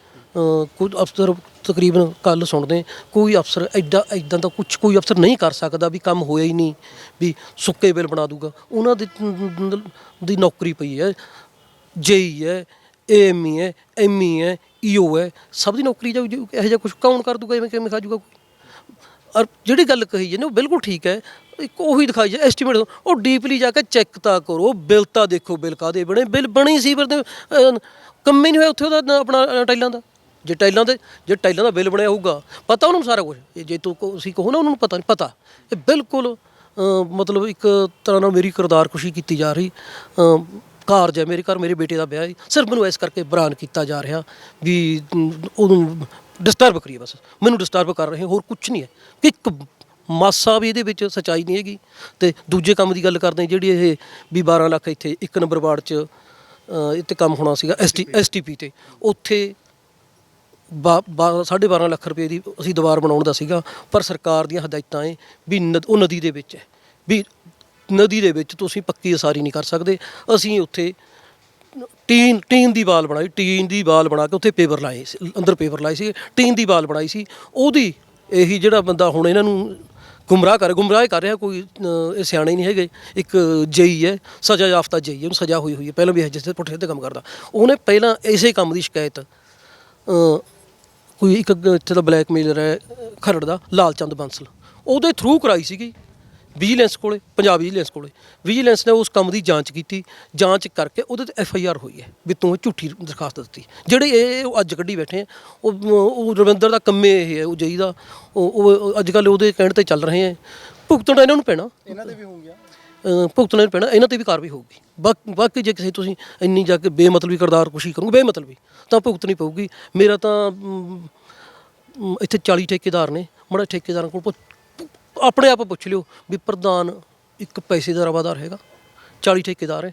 ਕੁਝ ਅਫਸਰ ਤਕਰੀਬਨ ਕੱਲ ਸੁਣਦੇ, ਕੋਈ ਅਫਸਰ ਐਡਾ ਐਦਾਂ ਦਾ ਕੁਝ ਕੋਈ ਅਫਸਰ ਨਹੀਂ ਕਰ ਸਕਦਾ ਵੀ ਕੰਮ ਹੋਇਆ ਹੀ ਨਹੀਂ, ਵੀ ਸੁੱਕੇ ਬਿੱਲ ਬਣਾ ਦੂਗਾ। ਉਹਨਾਂ ਦੇ ਦੀ ਨੌਕਰੀ ਪਈ ਹੈ। ਜੇਈ ਹੈ ਏਐਮਈ ਹੈ ਐਮਈ ਹੈ ਈਓ ਹੈ ਸਭ ਦੀ ਨੌਕਰੀ ਜਾਊ ਇਹੋ ਜਿਹਾ ਕੁਝ ਕੌਣ ਕਰ ਦੂਗਾ ਐਵੇਂ ਕਿਵੇਂ ਖਾ ਜੂਗਾ ਕੋਈ? ਔਰ ਜਿਹੜੀ ਗੱਲ ਕਹੀ ਜਾਂਦੇ ਉਹ ਬਿਲਕੁਲ ਠੀਕ ਹੈ। ਇੱਕ ਉਹੀ ਦਿਖਾਈ ਜਾ ਐਸਟੀਮੇਟ ਉਹ ਡੀਪਲੀ ਜਾ ਕੇ ਚੈੱਕ ਤਾਂ ਕਰੋ ਬਿੱਲ ਤਾਂ ਦੇਖੋ ਬਿੱਲ ਕਾਦੇ ਬਣੇ? ਬਿੱਲ ਬਣੀ ਸੀ ਪਰ ਤੇ, ਕੰਮ ਹੀ ਨਹੀਂ ਹੋਇਆ ਉੱਥੇ ਉਹਦਾ ਆਪਣਾ ਟਾਈਲਾਂ ਦਾ। ਜੇ ਟਾਈਲਾਂ ਦੇ ਜੇ ਟਾਈਲਾਂ ਦਾ ਬਿੱਲ ਬਣਿਆ ਹੋਊਗਾ ਪਤਾ ਉਹਨਾਂ ਨੂੰ ਸਾਰਾ ਕੁਝ ਜੇ ਤੂੰ ਤੁਸੀਂ ਕਹੋ ਨਾ ਉਹਨਾਂ ਨੂੰ ਪਤਾ ਨਹੀਂ ਪਤਾ। ਇਹ ਬਿਲਕੁਲ ਮਤਲਬ ਇੱਕ ਤਰ੍ਹਾਂ ਨਾਲ ਮੇਰੀ ਕਿਰਦਾਰ ਖੁਸ਼ੀ ਕੀਤੀ ਜਾ ਰਹੀ। ਕਾਰਜ ਹੈ ਮੇਰੇ ਘਰ ਮੇਰੇ ਬੇਟੇ ਦਾ ਵਿਆਹ ਹੈ ਸਿਰਫ ਮੈਨੂੰ ਇਸ ਕਰਕੇ ਬਰਾਨ ਕੀਤਾ ਜਾ ਰਿਹਾ ਵੀ ਉਹਨੂੰ ਡਿਸਟਰਬ ਕਰੀਏ ਬਸ। ਮੈਨੂੰ ਡਿਸਟਰਬ ਕਰ ਰਹੇ ਹੋਰ ਕੁਝ ਨਹੀਂ ਹੈ। ਇੱਕ ਮਾਸਾ ਵੀ ਇਹਦੇ ਵਿੱਚ ਸਚਾਈ ਨਹੀਂ ਹੈਗੀ। ਤੇ ਦੂਜੇ ਕੰਮ ਦੀ ਗੱਲ ਕਰਦੇ ਜਿਹੜੀ ਇਹ ਵੀ 12 ਲੱਖ ਇੱਥੇ ਇੱਕ ਨੰਬਰ ਵਾਰਡ 'ਚ ਇੱਥੇ ਕੰਮ ਹੋਣਾ ਸੀਗਾ ਐਸਟੀ ਐਸਟੀਪੀ ਤੇ। ਉੱਥੇ ਬਾ- ਬਾ- ਸਾਢੇ 12 ਲੱਖ ਰੁਪਏ ਦੀ ਅਸੀਂ ਦੀਵਾਰ ਬਣਾਉਣ ਦਾ ਸੀਗਾ, ਪਰ ਸਰਕਾਰ ਦੀਆਂ ਹਦਾਇਤਾਂ ਏ ਵੀ ਨਦ- ਉਹ ਨਦੀ ਦੇ ਵਿੱਚ ਹੈ। ਵੀ ਨਦੀ ਦੇ ਵਿੱਚ ਤੁਸੀਂ ਪੱਕੀ ਉਸਾਰੀ ਨਹੀਂ ਕਰ ਸਕਦੇ। ਅਸੀਂ ਉੱਥੇ ਟੀਨ ਟੀਨ ਦੀ ਬਾਲ ਬਣਾਈ, ਟੀਨ ਦੀ ਬਾਲ ਬਣਾ ਕੇ ਉੱਥੇ ਪੇਪਰ ਲਾਏ ਸੀ, ਅੰਦਰ ਪੇਪਰ ਲਾਏ ਸੀ। ਟੀਨ ਦੀ ਬਾਲ ਬਣਾਈ ਸੀ। ਉਹਦੀ ਇਹੀ ਜਿਹੜਾ ਬੰਦਾ ਹੁਣ ਇਹਨਾਂ ਨੂੰ ਗੁੰਮਰਾਹ ਕਰ ਗੁੰਮਰਾਹ ਕਰ ਰਿਹਾ, ਕੋਈ ਇਹ ਸਿਆਣੇ ਨਹੀਂ ਹੈਗੇ। ਇੱਕ ਜਈ ਹੈ, ਸਜ਼ਾ ਯਾਫਤਾ ਜਈ ਹੈ, ਉਹਨੂੰ ਸਜ਼ਾ ਹੋਈ ਹੋਈ ਹੈ। ਪਹਿਲਾਂ ਵੀ ਇਹ ਜਿੱਥੇ ਪੁੱਠੇ ਤੇ ਕੰਮ ਕਰਦਾ। ਉਹਨੇ ਪਹਿਲਾਂ ਇਸੇ ਕੰਮ ਦੀ ਸ਼ਿਕਾਇਤ ਕੋਈ ਇੱਕ ਇੱਥੇ ਦਾ ਬਲੈਕਮੇਲਰ ਹੈ, ਖਰੜ ਦਾ ਲਾਲਚੰਦ ਬੰਸਲ। ਉਹਦੇ ਥਰੂ ਕਰਾਈ ਸੀਗੀ। ਵਿਜੀਲੈਂਸ ਕੋਲੇ ਪੰਜਾਬ ਵਿਜੀਲੈਂਸ ਕੋਲੇ। ਵਿਜੀਲੈਂਸ ਨੇ ਉਸ ਕੰਮ ਦੀ ਜਾਂਚ ਕੀਤੀ। ਜਾਂਚ ਕਰਕੇ ਉਹਦੇ ਤੇ ਐਫ ਆਈ ਆਰ ਹੋਈ ਹੈ ਵੀ ਤੂੰ ਝੂਠੀ ਦਰਖਾਸਤ ਦਿੱਤੀ। ਜਿਹੜੇ ਇਹ ਉਹ ਅੱਜ ਕੱਢੀ ਬੈਠੇ ਆ ਉਹ ਉਹ ਰਵਿੰਦਰ ਦਾ ਕੰਮੇ ਇਹ ਹੈ ਉਹ ਜਈ ਦਾ। ਉਹ ਉਹ ਅੱਜ ਕੱਲ ਉਹਦੇ ਕਹਿਣ ਤੇ ਚੱਲ ਰਹੇ ਆ। ਭੁਗਤਣਾ ਇਹਨਾਂ ਨੂੰ ਪੈਣਾ। ਇਹਨਾਂ ਦੇ ਵੀ ਹੋਣਗੀਆਂ ਅਹ ਭੁਗਤਣਾ ਹੀ ਪੈਣਾ। ਇਹਨਾਂ ਤੇ ਵੀ ਕਾਰਵਾਈ ਹੋਊਗੀ। ਬਾਕ- ਜੇ ਕਿਸੇ ਤੁਸੀਂ ਇੰਨੀ ਜਾ ਕੇ ਬੇਮਤਲਬੀ ਕਿਰਦਾਰ ਕੁਸ਼ੀ ਕਰੋਗੇ ਬੇਮਤਲਬੀ ਤਾਂ ਭੁਗਤਣੀ ਪਊਗੀ। ਮੇਰਾ ਤਾਂ ਇੱਥੇ 40 ਠੇਕੇਦਾਰ ਨੇ। ਮੜਾ ਠੇਕੇਦਾਰਾਂ ਕੋਲ ਆਪਣੇ ਆਪ ਪੁੱਛ ਲਿਓ ਵੀ ਪ੍ਰਧਾਨ ਇੱਕ ਪੈਸੇ ਦਾ ਰਵਾਦਾਰ ਹੈਗਾ 40 ਠੇਕੇਦਾਰ ਹੈ।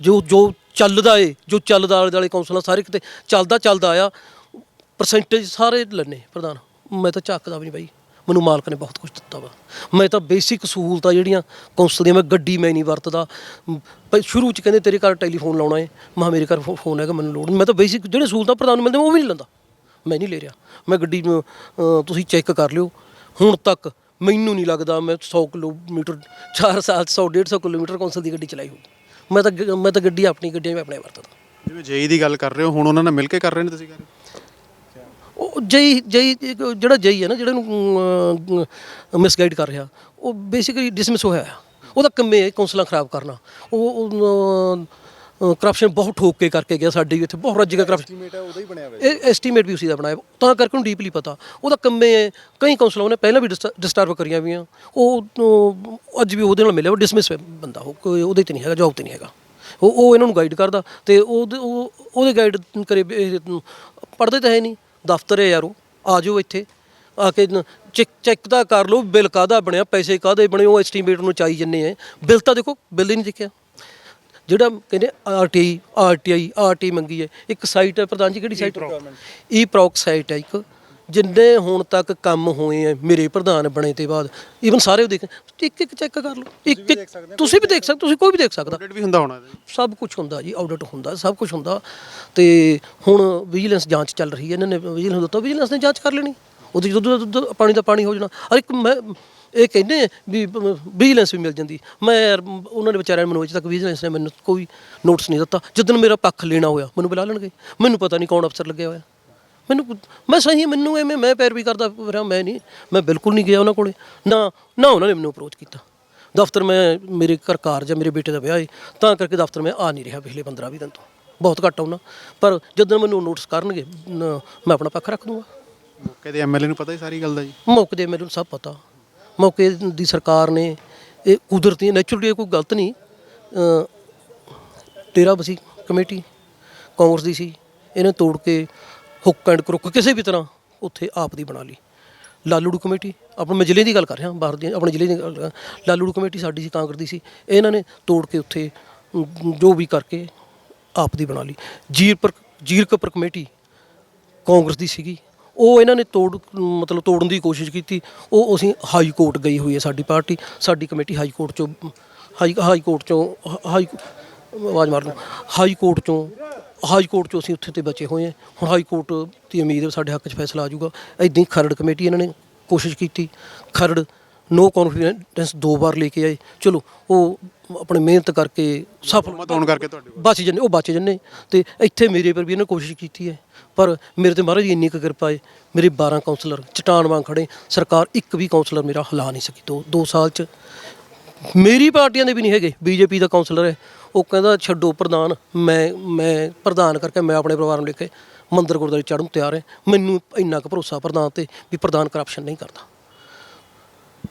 ਜੋ ਜੋ ਚੱਲਦਾ ਏ ਜੋ ਚੱਲਦਾ ਆਲੇ ਦੁਆਲੇ ਕੌਂਸਲਾਂ ਸਾਰੇ ਕਿਤੇ ਚੱਲਦਾ ਚੱਲਦਾ ਆਇਆ ਪਰਸੈਂਟੇਜ ਸਾਰੇ ਲੈਣੇ ਪ੍ਰਧਾਨ। ਮੈਂ ਤਾਂ ਝੱਕਦਾ ਵੀ ਨਹੀਂ ਬਾਈ। ਮੈਨੂੰ ਮਾਲਕ ਨੇ ਬਹੁਤ ਕੁਝ ਦਿੱਤਾ ਵਾ। ਮੈਂ ਤਾਂ ਬੇਸਿਕ ਸਹੂਲਤਾਂ ਜਿਹੜੀਆਂ ਕੌਂਸਲ ਦੀਆਂ ਮੈਂ ਗੱਡੀ ਮੈਂ ਨਹੀਂ ਵਰਤਦਾ। ਮ, ਸ਼ੁਰੂ ਚ ਕਹਿੰਦੇ ਤੇਰੇ ਘਰ ਟੈਲੀਫੋਨ ਲਾਉਣਾ ਹੈ ਮਾ ਮੇਰੇ ਘਰ ਫੋ- ਫੋਨ ਹੈਗਾ ਮੈਨੂੰ ਲੋੜ ਮੈਂ ਤਾਂ ਬੇਸਿਕ ਜਿਹੜੇ ਸਹੂਲਤਾਂ ਪ੍ਰਧਾਨ ਮਿਲਦੇ ਉਹ ਵੀ ਨਹੀਂ ਲੈਂਦਾ। ਮੈਂ ਨਹੀਂ ਲੈ ਰਿਹਾ। ਮੈਂ ਗੱਡੀ ਤੁਸੀਂ ਚੈੱਕ ਕਰ ਲਿਓ। ਹੁਣ ਤੱਕ ਮੈਨੂੰ ਨਹੀਂ ਲੱਗਦਾ ਮੈਂ 100 ਕਿਲੋਮੀਟਰ 4 ਸਾਲ 100 150 ਕਿਲੋਮੀਟਰ ਕੌਂਸਲ ਦੀ ਗੱਡੀ ਚਲਾਈ ਹੋਊ ਮੈਂ ਤਾਂ ਗ- ਮੈਂ ਤਾਂ ਗੱਡੀ ਆਪਣੀ ਗੱਡੀ ਮੈਂ ਆਪਣੇ ਵਰਤਦਾ ਜਿਵੇਂ ਜੇਈ ਦੀ ਗੱਲ ਕਰ ਰਹੇ ਹੋ ਹੁਣ ਉਹਨਾਂ ਨਾਲ ਮਿਲ ਕੇ ਕਰ ਰਹੇ ਨੇ ਤੁਸੀਂ ਕਰ ਹੋ ਉਹ ਜਈ ਜਈ ਜਿਹੜਾ ਜਈ ਹੈ ਨਾ ਜਿਹੜਾ ਨੂੰ ਮਿਸਗਾਈਡ ਕਰ ਰਿਹਾ ਉਹ ਬੇਸਿਕਲੀ ਡਿਸਮਿਸ ਹੋਇਆ ਆ। ਉਹਦਾ ਕੰਮੇ ਹੈ ਕੌਂਸਲਾਂ ਖਰਾਬ ਕਰਨਾ। ਉਹ ਕਰਪਸ਼ਨ ਬਹੁਤ ਠੋਕ ਕੇ ਕਰਕੇ ਗਿਆ ਸਾਡੇ ਇੱਥੇ ਬਹੁਤ ਰੱਜ ਗਿਆ ਕਰਪਸ਼ਨ ਐਸਟੀਮੇਟ ਹੈ ਉਹਦਾ ਹੀ ਬਣਿਆ ਹੋਇਆ ਇਹ ਐਸਟੀਮੇਟ ਵੀ ਉਸੇ ਦਾ ਬਣਾਇਆ। ਤਾਂ ਕਰਕੇ ਉਹਨੂੰ ਡੀਪਲੀ ਪਤਾ। ਉਹਦਾ ਕੰਮੇ ਹੈ ਕਈ ਕੌਂਸਲਰਾਂ ਨੇ ਪਹਿਲਾਂ ਵੀ ਡਿਸਟਰਬ ਕਰੀਆਂ ਵੀ ਆ ਉਹ ਅੱਜ ਵੀ ਉਹਦੇ ਨਾਲ ਮਿਲਿਆ ਉਹ ਡਿਸਮਿਸ ਬੰਦਾ। ਉਹ ਕੋਈ ਉਹਦੇ ਤੇ ਨਹੀਂ ਹੈਗਾ ਜੌਬ ਤੇ ਨਹੀਂ ਹੈਗਾ। ਉਹ ਉਹ ਇਹਨਾਂ ਨੂੰ ਗਾਈਡ ਕਰਦਾ। ਤੇ ਉਹ ਉਹਦੇ ਗਾਈਡ ਕਰੇ ਪੜਦੇ ਤਾਂ ਹੈ ਨਹੀਂ। ਦਫ਼ਤਰ ਹੈ ਯਾਰੋ ਆ ਜਾਓ ਇੱਥੇ। ਆ ਕੇ ਚੈੱਕ ਚੈੱਕ ਤਾਂ ਕਰ ਲਓ ਬਿੱਲ ਕਾਹਦਾ ਬਣਿਆ ਪੈਸੇ ਕਾਹਦੇ ਬਣੇ ਉਹ ਐਸਟੀਮੇਟ ਨੂੰ ਚਾਈ ਜੰਨੇ ਆ ਬਿੱਲ ਤਾਂ ਦੇਖੋ ਬਿੱਲ ਹੀ ਨਹੀਂ ਦੇਖਿਆ। ਜਿਹੜਾ ਕਹਿੰਦੇ ਆਰਟੀਆਈ ਆਰਟੀਆਈ ਆਰਟੀ ਮੰਗੀ ਹੈ। ਇੱਕ ਸਾਈਟ ਹੈ ਪ੍ਰਧਾਨ ਜੀ ਕਿਹੜੀ ਸਾਈਟ ਈ ਪ੍ਰੋਕ ਸਾਈਟ ਹੈ ਇੱਕ। ਜਿੰਨੇ ਹੁਣ ਤੱਕ ਕੰਮ ਹੋਏ ਆ ਮੇਰੇ ਪ੍ਰਧਾਨ ਬਣੇ ਤੇ ਬਾਅਦ ਈਵਨ ਸਾਰੇ ਉਹ ਦੇਖ। ਇੱਕ ਇੱਕ ਚੈੱਕ ਕਰ ਲਓ। ਇੱਕ ਇੱਕ ਤੁਸੀਂ ਵੀ ਦੇਖ ਸਕਦੇ ਤੁਸੀਂ ਕੋਈ ਵੀ ਦੇਖ ਸਕਦਾ। ਆਡਿਟ ਵੀ ਹੁੰਦਾ ਹੋਣਾ। ਸਭ ਕੁਝ ਹੁੰਦਾ ਜੀ ਆਡਿਟ ਹੁੰਦਾ ਸਭ ਕੁਝ ਹੁੰਦਾ। ਤੇ ਹੁਣ ਵਿਜੀਲੈਂਸ ਜਾਂਚ ਚੱਲ ਰਹੀ ਹੈ। ਇਹਨਾਂ ਨੇ ਵਿਜੀਲੈਂਸ ਦਿੱਤਾ ਵਿਜੀਲੈਂਸ ਨੇ ਜਾਂਚ ਕਰ ਲੈਣੀ। ਉਹਦੇ ਦੁੱਧ ਦਾ ਦੁੱਧ ਪਾਣੀ ਦਾ ਪਾਣੀ ਹੋ ਜਾਣਾ। ਹਰ ਇੱਕ ਮੈਂ ਇਹ ਕਹਿੰਦੇ ਵੀ ਵਿਜੀਲੈਂਸ ਵੀ ਮਿਲ ਜਾਂਦੀ। ਮੈਂ ਯਾਰ ਉਹਨਾਂ ਦੇ ਵਿਚਾਰਿਆਂ ਨੇ ਮੈਨੂੰ ਅਜੇ ਤੱਕ ਵਿਜੀਲੈਂਸ ਨੇ ਮੈਨੂੰ ਕੋਈ ਨੋਟਿਸ ਨਹੀਂ ਦਿੱਤਾ। ਜਦੋਂ ਮੇਰਾ ਪੱਖ ਲੈਣਾ ਹੋਇਆ ਮੈਨੂੰ ਬੁਲਾ ਲੈਣਗੇ। ਮੈਨੂੰ ਪਤਾ ਨਹੀਂ ਕੌਣ ਅਫਸਰ ਲੱਗਿਆ ਹੋਇਆ। ਮੈਨੂੰ ਮੈਂ ਸਹੀ ਮੈਨੂੰ ਐਵੇਂ ਮੈਂ ਪੈਰਵੀ ਕਰਦਾ ਰਿਹਾ ਮੈਂ ਨਹੀਂ ਮੈਂ ਬਿਲਕੁਲ ਨਹੀਂ ਗਿਆ ਉਹਨਾਂ ਕੋਲੇ। ਨਾ ਨਾ ਉਹਨਾਂ ਨੇ ਮੈਨੂੰ ਅਪਰੋਚ ਕੀਤਾ। ਦਫ਼ਤਰ ਮੈਂ ਮੇਰੇ ਘਰ ਕਾਰਜ ਮੇਰੇ ਬੇਟੇ ਦਾ ਵਿਆਹ ਹੈ ਤਾਂ ਕਰਕੇ ਦਫ਼ਤਰ ਮੈਂ ਆ ਨਹੀਂ ਰਿਹਾ ਪਿਛਲੇ 15 20 ਦਿਨ ਤੋਂ। ਬਹੁਤ ਘੱਟ ਆਉਣਾ ਪਰ ਜਦੋਂ ਮੈਨੂੰ ਨੋਟਿਸ ਕਰਨਗੇ ਨ- ਮੈਂ ਆਪਣਾ ਪੱਖ ਰੱਖ ਦੂੰਗਾ। ਮੌਕੇ ਦੇ ਐਮਐਲਏ ਨੂੰ ਪਤਾ ਹੀ ਸਾਰੀ ਗੱਲ ਦਾ ਜੀ। ਮੌਕੇ ਦੇ ਮੈਨੂੰ ਸਭ ਪਤਾ। ਮੌਕੇ ਦੀ ਸਰਕਾਰ ਨੇ ਇਹ ਕੁਦਰਤੀ ਨੈਚੁਰਲੀ ਕੋਈ ਗਲਤ ਨਹੀਂ। ਤੇਰਾ ਬਸੀ ਕਮੇਟੀ, ਕਾਂਗਰਸ ਦੀ ਸੀ। ਇਹਨੇ ਤੋੜ ਕੇ ਹੁੱਕ ਐਂਡ ਕਰੁੱਕ ਕਿਸੇ ਵੀ ਤਰ੍ਹਾਂ ਉੱਥੇ ਆਪ ਦੀ ਬਣਾ ਲਈ। ਲਾਲੂੜੂ ਕਮੇਟੀ ਆਪਣੇ ਮੈਂ ਜ਼ਿਲ੍ਹੇ ਦੀ ਗੱਲ ਕਰ ਰਿਹਾ, ਬਾਹਰ ਦੀ, ਆਪਣੇ ਜ਼ਿਲ੍ਹੇ ਦੀ ਗੱਲ ਲਾਲੂੜੂ ਕਮੇਟੀ ਸਾਡੀ ਸੀ, ਕਾਂਗਰਸ ਦੀ ਸੀ। ਇਹਨਾਂ ਨੇ ਤੋੜ ਕੇ ਉੱਥੇ ਜੋ ਵੀ ਕਰਕੇ ਆਪ ਦੀ ਬਣਾ ਲਈ। ਜੀਰਪੁਰ, ਜੀਰਕਪੁਰ ਕਮੇਟੀ ਕਾਂਗਰਸ ਦੀ ਸੀਗੀ। ਉਹ ਇਹਨਾਂ ਨੇ ਤੋੜ, ਮਤਲਬ ਤੋੜਨ ਦੀ ਕੋਸ਼ਿਸ਼ ਕੀਤੀ। ਉਹ ਅਸੀਂ ਹਾਈ ਕੋਰਟ ਗਈ ਹੋਈ ਹੈ ਸਾਡੀ ਪਾਰਟੀ। ਸਾਡੀ ਕਮੇਟੀ ਹਾਈ ਕੋਰਟ ਚੋਂ, ਹਾਈ ਹਾਈ ਕੋਰਟ ਚੋਂ, ਹਾਈ, ਆਵਾਜ਼ ਮਾਰ ਲਓ। ਹਾਈ ਕੋਰਟ ਚੋਂ, ਹਾਈ ਕੋਰਟ ਚੋਂ ਅਸੀਂ ਉੱਥੇ ਤੇ ਬਚੇ ਹੋਏ ਹਾਂ। ਹੁਣ ਹਾਈ ਕੋਰਟ ਦੀ ਉਮੀਦ ਹੈ ਸਾਡੇ ਹੱਕ 'ਚ ਫੈਸਲਾ ਆ ਜਾਊਗਾ। ਐਦਾਂ ਹੀ ਖਰੜ ਕਮੇਟੀ ਇਹਨਾਂ ਨੇ ਕੋਸ਼ਿਸ਼ ਕੀਤੀ। ਖਰੜ ਨੋ ਕੌਨਫੀਡੈਂਸ ਦੋ ਵਾਰ ਲੈ ਕੇ ਆਏ। ਚਲੋ, ਉਹ ਆਪਣੇ ਮਿਹਨਤ ਕਰਕੇ ਸਫਲ ਮਤ ਹੋਣ ਕਰਕੇ ਤੁਹਾਡੇ ਬਚ ਜੰਨੇ ਉਹ ਬਚ ਜੰਨੇ ਤੇ ਇੱਥੇ ਮੇਰੇ ਪਰ ਵੀ ਇਹਨੇ ਕੋਸ਼ਿਸ਼ ਕੀਤੀ ਹੈ। ਪਰ ਮੇਰੇ ਤੇ ਮਹਾਰਾਜ ਦੀ ਇੰਨੀ ਕੁ ਕਿਰਪਾ ਹੈ। ਮੇਰੇ 12 ਕਾਉਂਸਲਰ ਚਟਾਨ ਵਾਂਗ ਖੜੇ। ਸਰਕਾਰ ਇੱਕ ਵੀ ਕਾਉਂਸਲਰ ਮੇਰਾ ਹਿਲਾ ਨਹੀਂ ਸਕੀ। ਦੋ ਦੋ ਸਾਲ ਚ ਮੇਰੀ ਪਾਰਟੀਆਂ ਦੇ ਵੀ ਨਹੀਂ ਹੈਗੇ। ਬੀਜੇਪੀ ਦਾ ਕਾਉਂਸਲਰ ਹੈ। ਉਹ ਕਹਿੰਦਾ ਛੱਡੋ ਪ੍ਰਧਾਨ। ਮੈਂ ਮੈਂ ਪ੍ਰਧਾਨ ਕਰਕੇ ਮੈਂ ਆਪਣੇ ਪਰਿਵਾਰ ਨੂੰ ਲੈ ਕੇ ਮੰਦਰ ਗੁਰਦੁਆਰੇ ਚੜ੍ਹਨ ਤਿਆਰ ਹੈ। ਮੈਨੂੰ ਇੰਨਾ ਕੁ ਭਰੋਸਾ ਪ੍ਰਧਾਨ ਤੇ ਵੀ ਪ੍ਰਧਾਨ ਕਰਪਸ਼ਨ ਨਹੀਂ ਕਰਦਾ।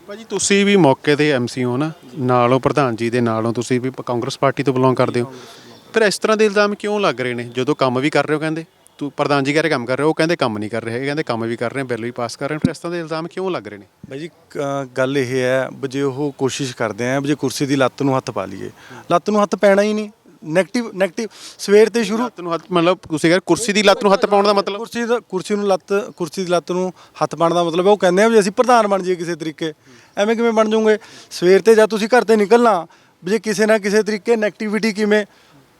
ਭਾਜੀ, ਤੁਸੀਂ ਵੀ ਮੌਕੇ ਤੇ ਐਮਸੀ ਹੋ ਨਾ? ਨਾਲੋਂ ਪ੍ਰਧਾਨ ਜੀ ਦੇ ਨਾਲੋਂ ਤੁਸੀਂ ਵੀ ਕਾਂਗਰਸ ਪਾਰਟੀ ਤੋਂ ਬਿਲੋਂਗ ਕਰਦੇ ਹੋ। ਫਿਰ ਇਸ ਤਰ੍ਹਾਂ ਦੇ ਇਲਜ਼ਾਮ ਕਿਉਂ ਲੱਗ ਰਹੇ ਨੇ? ਜਦੋਂ ਕੰਮ ਵੀ ਕਰ ਰਹੇ ਹੋ ਕਹਿੰਦੇ, ਤੂੰ ਪ੍ਰਧਾਨ ਜੀ ਕਹਿ ਰਹੇ ਕੰਮ ਕਰ ਰਹੇ ਹੋ, ਉਹ ਕਹਿੰਦੇ ਕੰਮ ਨਹੀਂ ਕਰ ਰਹੇ ਹੈਗੇ ਕਹਿੰਦੇ ਕੰਮ ਵੀ ਕਰ ਰਹੇ, ਬਿੱਲ ਵੀ ਪਾਸ ਕਰ ਰਹੇ ਫਿਰ ਇਸ ਤਰ੍ਹਾਂ ਦੇ ਇਲਜ਼ਾਮ ਕਿਉਂ ਲੱਗ ਰਹੇ ਨੇ? ਬਾਈ ਜੀ ਕ- ਗੱਲ ਇਹ ਹੈ, ਵੀ ਜੇ ਉਹ ਕੋਸ਼ਿਸ਼ ਕਰਦੇ ਆ, ਵੀ ਜੇ ਕੁਰਸੀ ਦੀ ਲੱਤ ਨੂੰ ਹੱਥ ਪਾ ਲਈਏ, ਲੱਤ ਨੂੰ ਹੱਥ ਪੈਣਾ ਹੀ ਨਹੀਂ। 네ਗੇਟਿਵ 네ਗੇਟਿਵ ਸਵੇਰ ਤੇ ਸ਼ੁਰੂ। ਲੱਤ ਨੂੰ ਹੱਥ ਮਤਲਬ ਤੁਸੀਂ ਕਹਿੰਦੇ ਕੁਰਸੀ ਦੀ ਲੱਤ ਨੂੰ ਹੱਥ ਪਾਉਣ ਦਾ ਮਤਲਬ? ਕੁਰਸੀ ਦਾ ਕੁਰਸੀ ਨੂੰ ਲੱਤ ਕੁਰਸੀ ਦੀ ਲੱਤ ਨੂੰ ਹੱਥ ਪਾਉਣ ਦਾ ਮਤਲਬ ਹੈ। ਉਹ ਕਹਿੰਦੇ ਆ ਵੀ ਅਸੀਂ ਪ੍ਰਧਾਨ ਬਣ ਜਾਈਏ ਕਿਸੇ ਤਰੀਕੇ। ਐਵੇਂ ਕਿਵੇਂ ਬਣ ਜਾਓਗੇ? ਸਵੇਰ ਤੇ ਜਦ ਤੁਸੀਂ ਘਰ ਤੇ ਨਿਕਲਣਾ ਵੀ ਜੇ ਕਿਸੇ ਨਾ ਕਿਸੇ ਤਰੀਕੇ ਨੈਗੇਟਿਵਿਟੀ ਕਿਵੇਂ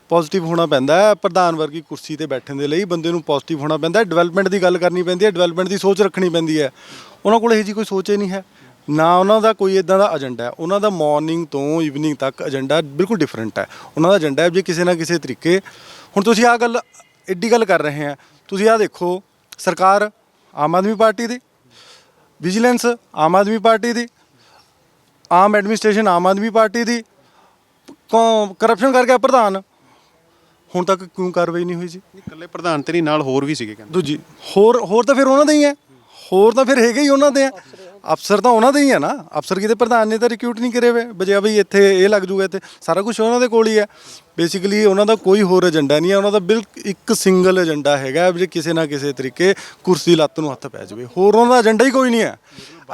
ਪੋਜ਼ਿਟਿਵ ਹੋਣਾ ਪੈਂਦਾ ਹੈ। ਪ੍ਰਧਾਨ ਵਰਗੀ ਕੁਰਸੀ ਤੇ ਬੈਠਣ ਦੇ ਲਈ ਬੰਦੇ ਨੂੰ ਪੋਜ਼ਿਟਿਵ ਹੋਣਾ ਪੈਂਦਾ ਹੈ। ਡਿਵੈਲਪਮੈਂਟ ਦੀ ਗੱਲ ਕਰਨੀ ਪੈਂਦੀ ਹੈ। ਡਿਵੈਲਪਮੈਂਟ ਦੀ ਸੋਚ ਰੱਖਣੀ ਪੈਂਦੀ ਹੈ। ਉਹਨਾਂ ਕੋਲ ਇਹੋ ਜੀ ਕੋਈ ਸੋਚ ਹੀ ਨਹੀਂ ਹੈ। ਨਾ ਉਹਨਾਂ ਦਾ ਕੋਈ ਇਦਾਂ ਦਾ ਏਜੰਡਾ ਹੈ। ਉਹਨਾਂ ਦਾ ਮਾਰਨਿੰਗ ਤੋਂ ਈਵਨਿੰਗ ਤੱਕ ਏਜੰਡਾ ਬਿਲਕੁਲ ਡਿਫਰੈਂਟ ਹੈ। ਉਹਨਾਂ ਦਾ ਏਜੰਡਾ ਹੈ ਜੇ ਕਿਸੇ ਨਾ ਕਿਸੇ ਤਰੀਕੇ ਹੁਣ ਤੁਸੀਂ ਆਹ ਗੱਲ ਐਡੀ ਗੱਲ ਕਰ ਰਹੇ ਆ ਤੁਸੀਂ ਆਹ ਦੇਖੋ ਸਰਕਾਰ ਆਮ ਆਦਮੀ ਪਾਰਟੀ ਦੀ ਵਿਜੀਲੈਂਸ ਆਮ ਆਦਮੀ ਪਾਰਟੀ ਦੀ ਆਮ ਐਡਮਿਨਿਸਟ੍ਰੇਸ਼ਨ ਆਮ ਆਦਮੀ ਪਾਰਟੀ ਦੀ ਕਰਪਸ਼ਨ ਕਰਕੇ ਪ੍ਰਧਾਨ। ਹੁਣ ਤੱਕ ਕਿਉਂ ਕਾਰਵਾਈ ਨਹੀਂ ਹੋਈ ਜੀ। ਇਕੱਲੇ ਪ੍ਰਧਾਨ ਤੇ ਨਹੀਂ ਨਾਲ ਹੋਰ ਵੀ ਸੀਗੇ ਕਹਿੰਦੇ। ਦੂਜੀ ਹੋਰ ਹੋਰ ਤਾਂ ਫਿਰ ਉਹਨਾਂ ਦੇ ਹੀ ਹੈ। ਹੋਰ ਤਾਂ ਫਿਰ ਹੈਗੇ ਹੀ ਉਹਨਾਂ ਦੇ ਆ ਅਫਸਰ ਤਾਂ ਉਹਨਾਂ ਦੇ ਹੀ ਆ ਨਾ। ਅਫਸਰ ਕਿਤੇ ਪ੍ਰਧਾਨ ਨੇ ਤਾਂ ਰਿਕਰੂਟ ਨਹੀਂ ਕਰੇ ਵੇ। ਬਜਿਆ ਬਈ ਇੱਥੇ ਇਹ ਲੱਗ ਜੂਗਾ ਇੱਥੇ। ਸਾਰਾ ਕੁਝ ਉਹਨਾਂ ਦੇ ਕੋਲ ਹੀ ਹੈ ਬੇਸਿਕਲੀ ਉਹਨਾਂ ਦਾ ਕੋਈ ਹੋਰ ਏਜੰਡਾ ਨਹੀਂ ਹੈ ਉਹਨਾਂ ਦਾ ਬਿਲਕ ਇੱਕ ਸਿੰਗਲ ਏਜੰਡਾ ਹੈਗਾ ਵੀ ਜੇ ਕਿਸੇ ਨਾ ਕਿਸੇ ਤਰੀਕੇ ਕੁਰਸੀ ਲੱਤ ਨੂੰ ਹੱਥ ਪੈ ਜਾਵੇ। ਹੋਰ ਉਹਨਾਂ ਦਾ ਏਜੰਡਾ ਹੀ ਕੋਈ ਨਹੀਂ ਹੈ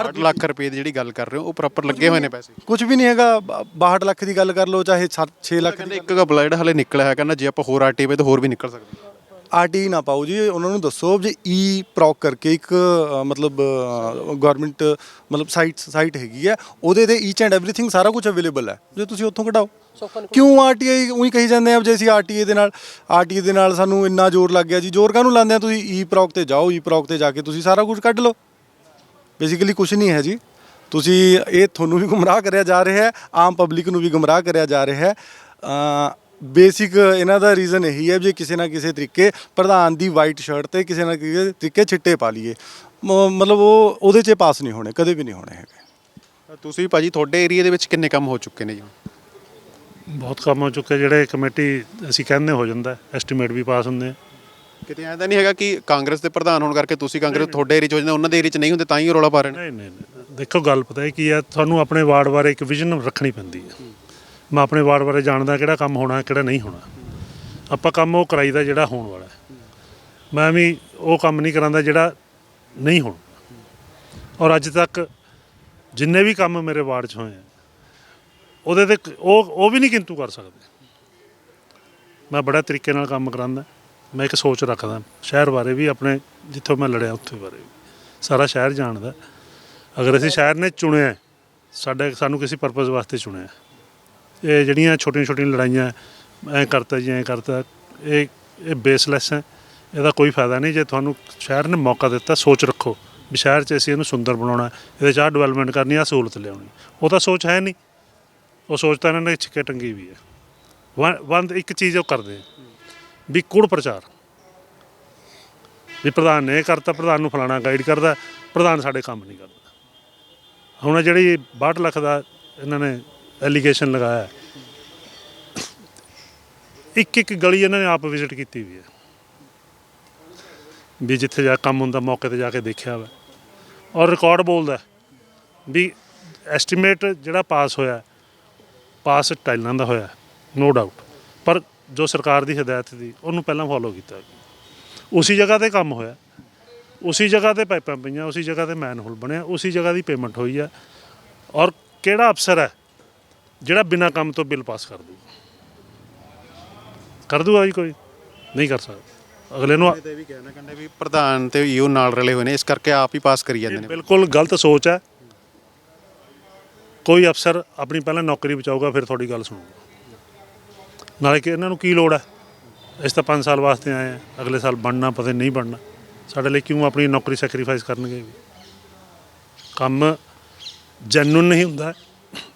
8 ਲੱਖ ਰੁਪਏ ਦੀ ਜਿਹੜੀ ਗੱਲ ਕਰ ਰਹੇ ਹੋ ਉਹ ਪ੍ਰੋਪਰ ਲੱਗੇ ਹੋਏ ਨੇ ਪੈਸੇ। ਕੁਝ ਵੀ ਨਹੀਂ ਹੈਗਾ। ਬ- 62 ਲੱਖ ਦੀ ਗੱਲ ਕਰ ਲਓ ਚਾਹੇ 6 ਲੱਖ ਕਹਿੰਦੇ ਇੱਕ ਕਬਲਾ ਜਿਹੜਾ ਹਲੇ ਨਿਕਲਿਆ ਹੈ ਕਹਿੰਦਾ ਜੇ ਆਪਾਂ ਹੋਰ ਆਰਟੀਵੇ ਤੇ ਹੋਰ ਵੀ ਨਿਕਲ ਸਕਦੇ। ਆਰਟੀ ਨਾ ਪਾਓ ਜੀ ਉਹਨਾਂ ਨੂੰ ਦੱਸੋ ਜੇ ਈ ਪ੍ਰੌਕ ਕਰਕੇ ਇੱਕ ਅ, ਮਤਲਬ ਗਵਰਨਮੈਂਟ ਮਤਲਬ ਸਾਈਟ ਸਾਈਟ ਹੈਗੀ ਹੈ ਉਹਦੇ ਤੇ ਈਚ ਐਂਡ ਐਵਰੀਥਿੰਗ ਸਾਰਾ ਕੁਝ ਅਵੇਲੇਬਲ ਹੈ ਜੇ ਤੁਸੀਂ ਉੱਥੋਂ ਕਢਾਓ। ਕਿਉਂ ਆਰਟੀਆਈ ਉਹੀ ਕਹੀ ਜਾਂਦੇ ਆ ਜੇ ਅਸੀਂ ਆਰਟੀਏ ਦੇ ਨਾਲ ਆਰਟੀਏ ਦੇ ਨਾਲ ਸਾਨੂੰ ਇੰਨਾ ਜ਼ੋਰ ਲੱਗ ਗਿਆ ਜੀ ਜ਼ੋਰ ਕਾਹਨੂੰ ਲਾਉਂਦੇ ਆ ਤੁਸੀਂ? ਈ ਪ੍ਰੌਕ ਤੇ ਜਾਓ ਈ ਪ੍ਰੌਕ ਤੇ ਜਾ ਕੇ ਤੁਸੀਂ ਸਾਰਾ ਕੁਝ ਕੱਢ ਲਓ। ਬੇਸਿਕਲੀ ਕੁਝ ਨਹੀਂ ਹੈ ਜੀ। ਤੁਸੀਂ ਇਹ ਤੁਹਾਨੂੰ ਵੀ ਗੁੰਮਰਾਹ ਕਰਿਆ ਜਾ ਰਿਹਾ ਹੈ ਆਮ ਪਬਲਿਕ ਨੂੰ ਵੀ ਗੁੰਮਰਾਹ ਕਰਿਆ ਜਾ ਰਿਹਾ ਹੈ। ਬੇਸਿਕ ਇਹਨਾਂ ਦਾ ਰੀਜ਼ਨ ਇਹੀ ਹੈ ਵੀ ਕਿਸੇ ਨਾ ਕਿਸੇ ਤਰੀਕੇ ਪ੍ਰਧਾਨ ਦੀ ਵਾਈਟ ਸ਼ਰਟ ਤੇ ਕਿਸੇ ਨਾ ਕਿਸੇ ਤਰੀਕੇ ਛਿੱਟੇ ਪਾ ਲਈਏ। ਮ- ਮਤਲਬ ਉਹ ਉਹਦੇ 'ਚ ਪਾਸ ਨਹੀਂ ਹੋਣੇ ਕਦੇ ਵੀ ਨਹੀਂ ਹੋਣੇ ਹੈਗੇ। ਤੁਸੀਂ ਭਾਜੀ ਤੁਹਾਡੇ ਏਰੀਆ ਦੇ ਵਿੱਚ ਕਿੰਨੇ ਕੰਮ ਹੋ ਚੁੱਕੇ ਨੇ ਜੀ? ਬਹੁਤ ਕੰਮ ਹੋ ਚੁੱਕੇ ਜਿਹੜੇ ਕਮੇਟੀ ਅਸੀਂ ਕਹਿੰਦੇ ਹੋ ਜਾਂਦਾ ਐਸਟੀਮੇਟ ਵੀ ਪਾਸ ਹੁੰਦੇ ਆ। ਕਿਤੇ ਐਂ ਤਾਂ ਨਹੀਂ ਹੈਗਾ ਕਿ ਕਾਂਗਰਸ ਦੇ ਪ੍ਰਧਾਨ ਹੋਣ ਕਰਕੇ ਤੁਸੀਂ ਕਾਂਗਰਸ ਤੁਹਾਡੇ ਏਰੀਆ 'ਚ ਹੋ ਜਾਂਦੇ ਉਹਨਾਂ ਦੇ ਏਰੀਆ 'ਚ ਨਹੀਂ ਹੁੰਦੇ ਤਾਂ ਹੀ ਉਹ ਰੌਲਾ ਪਾ ਰਹੇ ਨੇ? ਨਹੀਂ ਨਹੀਂ ਨਹੀਂ ਦੇਖੋ ਗੱਲ ਪਤਾ ਹੈ ਕੀ ਹੈ ਤੁਹਾਨੂੰ ਆਪਣੇ ਵਾਰਡ ਬਾਰੇ ਇੱਕ ਵਿਜ਼ਨ ਰੱਖਣੀ ਪੈਂਦੀ ਹੈ। ਮੈਂ ਆਪਣੇ ਵਾਰਡ ਬਾਰੇ ਜਾਣਦਾ ਕਿਹੜਾ ਕੰਮ ਹੋਣਾ, ਕਿਹੜਾ ਨਹੀਂ ਹੋਣਾ। ਆਪਾਂ ਕੰਮ ਉਹ ਕਰਾਈਦਾ ਜਿਹੜਾ ਹੋਣ ਵਾਲਾ ਮੈਂ ਵੀ ਉਹ ਕੰਮ ਨਹੀਂ ਕਰਾਂਦਾ ਜਿਹੜਾ ਨਹੀਂ ਹੋਣਾ। ਔਰ ਅੱਜ ਤੱਕ ਜਿੰਨੇ ਵੀ ਕੰਮ ਮੇਰੇ ਵਾਰਡ 'ਚ ਹੋਏ ਆ, ਉਹਦੇ ਤੇ ਉਹ ਉਹ ਵੀ ਨਹੀਂ ਕਿੰਤੂ ਕਰ ਸਕਦੇ। ਮੈਂ ਬੜਾ ਤਰੀਕੇ ਨਾਲ ਕੰਮ ਕਰਾਂਦਾ। ਮੈਂ ਇੱਕ ਸੋਚ ਰੱਖਦਾ। ਸ਼ਹਿਰ ਬਾਰੇ ਵੀ, ਆਪਣੇ ਜਿੱਥੋਂ ਮੈਂ ਲੜਿਆ ਉੱਥੇ ਬਾਰੇ ਵੀ। ਸਾਰਾ ਸ਼ਹਿਰ ਜਾਣਦਾ। ਅਗਰ ਅਸੀਂ ਸ਼ਹਿਰ ਨੇ ਚੁਣਿਆ, ਸਾਡੇ, ਸਾਨੂੰ ਕਿਸੇ ਪਰਪਸ ਵਾਸਤੇ ਚੁਣਿਆ। ਇਹ ਜਿਹੜੀਆਂ ਛੋਟੀਆਂ ਛੋਟੀਆਂ ਲੜਾਈਆਂ ਐ ਕਰਤਾ ਜੀ, ਐ ਕਰਤਾ, ਇਹ ਇਹ ਬੇਸਲੈਸ ਹੈ। ਇਹਦਾ ਕੋਈ ਫਾਇਦਾ ਨਹੀਂ ਜੇ ਤੁਹਾਨੂੰ ਸ਼ਹਿਰ ਨੇ ਮੌਕਾ ਦਿੱਤਾ, ਸੋਚ ਰੱਖੋ ਵੀ ਸ਼ਹਿਰ 'ਚ ਅਸੀਂ ਇਹਨੂੰ ਸੁੰਦਰ ਬਣਾਉਣਾ ਇਹਦੇ 'ਚ ਆਹ ਡਿਵੈਲਪਮੈਂਟ ਕਰਨੀ ਆ ਸਹੂਲਤ ਲਿਆਉਣੀ ਉਹ ਤਾਂ ਸੋਚ ਹੈ ਨਹੀਂ। ਉਹ ਸੋਚ ਤਾਂ ਇਹਨਾਂ ਨੇ ਛਿੱਕੇ ਟੰਗੀ ਵੀ ਹੈ। ਵੰਦ ਇੱਕ ਚੀਜ਼ ਉਹ ਕਰਦੇ ਵੀ ਕੁੜ ਪ੍ਰਚਾਰ। ਵੀ ਪ੍ਰਧਾਨ ਨੇ ਇਹ ਕਰਤਾ, ਪ੍ਰਧਾਨ ਨੂੰ ਫਲਾਣਾ ਗਾਈਡ ਕਰਦਾ, ਪ੍ਰਧਾਨ ਸਾਡੇ ਕੰਮ ਨਹੀਂ ਕਰਦਾ। ਹੁਣ ਜਿਹੜੀ 62 ਲੱਖ ਦਾ ਇਹਨਾਂ ਨੇ ਐਲੀਗੇਸ਼ਨ ਲਗਾਇਆ ਹੈ, ਇੱਕ ਇੱਕ ਗਲੀ ਇਹਨਾਂ ਨੇ ਆਪ ਵਿਜ਼ਿਟ ਕੀਤੀ ਵੀ ਹੈ। ਵੀ ਜਿੱਥੇ ਜਾ ਕੰਮ ਹੁੰਦਾ ਮੌਕੇ ਤੇ ਜਾ ਕੇ ਦੇਖਿਆ ਵਾ। ਔਰ ਰਿਕਾਰਡ ਬੋਲਦਾ ਹੈ ਵੀ ਐਸਟੀਮੇਟ ਜਿਹੜਾ ਪਾਸ ਹੋਇਆ ਪਾਸ ਟਾਈਲਾਂ ਦਾ ਹੋਇਆ ਨੋ ਡਾਊਟ ਪਰ ਜੋ ਸਰਕਾਰ ਦੀ ਹਦਾਇਤ ਦੀ ਉਹਨੂੰ ਪਹਿਲਾਂ ਫੋਲੋ ਕੀਤਾ ਉਸੇ ਜਗ੍ਹਾ ਤੇ ਕੰਮ ਹੋਇਆ ਉਸੇ ਜਗ੍ਹਾ ਤੇ ਪਾਈਪਾਂ ਪਈਆਂ ਉਸੇ ਜਗ੍ਹਾ ਤੇ ਮੈਨਹੋਲ ਬਣਿਆ ਉਸੇ ਜਗ੍ਹਾ ਦੀ ਪੇਮੈਂਟ ਹੋਈ ਆ ਔਰ ਕਿਹੜਾ ਅਫਸਰ ਹੈ ਜਿਹੜਾ ਬਿਨਾਂ ਕੰਮ ਤੋਂ ਬਿੱਲ ਪਾਸ ਕਰ ਦੂਗਾ ਕਰ ਦੂਗਾ ਜੀ ਕੋਈ? ਨਹੀਂ ਕਰ ਸਕਦਾ। ਅਗਲੇ ਨੂੰ ਤੇ ਵੀ ਕਹਿਣਾ ਕਹਿੰਦੇ ਵੀ ਪ੍ਰਧਾਨ ਤੇ ਈਓ ਨਾਲ ਰਲੇ ਹੋਏ ਨੇ ਇਸ ਕਰਕੇ ਆਪ ਹੀ ਪਾਸ ਕਰੀ ਜਾਂਦੇ ਇਹ ਨੇ ਬਿਲਕੁਲ ਗਲਤ ਸੋਚ ਹੈ। ਕੋਈ ਅਫਸਰ ਆਪਣੀ ਪਹਿਲਾਂ ਨੌਕਰੀ ਬਚਾਊਗਾ ਫਿਰ ਤੁਹਾਡੀ ਗੱਲ ਸੁਣੂਗਾ। ਨਾਲੇ ਕਿ ਇਹਨਾਂ ਨੂੰ ਕੀ ਲੋੜ ਹੈ? ਅਸੀਂ ਤਾਂ 5 ਸਾਲ ਵਾਸਤੇ ਆਏ ਆ ਅਗਲੇ ਸਾਲ ਬਣਨਾ ਪਤਾ ਨਹੀਂ ਬਣਨਾ। ਸਾਡੇ ਲਈ ਕਿਉਂ ਆਪਣੀ ਨੌਕਰੀ ਸੈਕਰੀਫਾਈਸ ਕਰਨਗੇ? ਕੰਮ ਜੈਨੂਨ ਨਹੀਂ ਹੁੰਦਾ।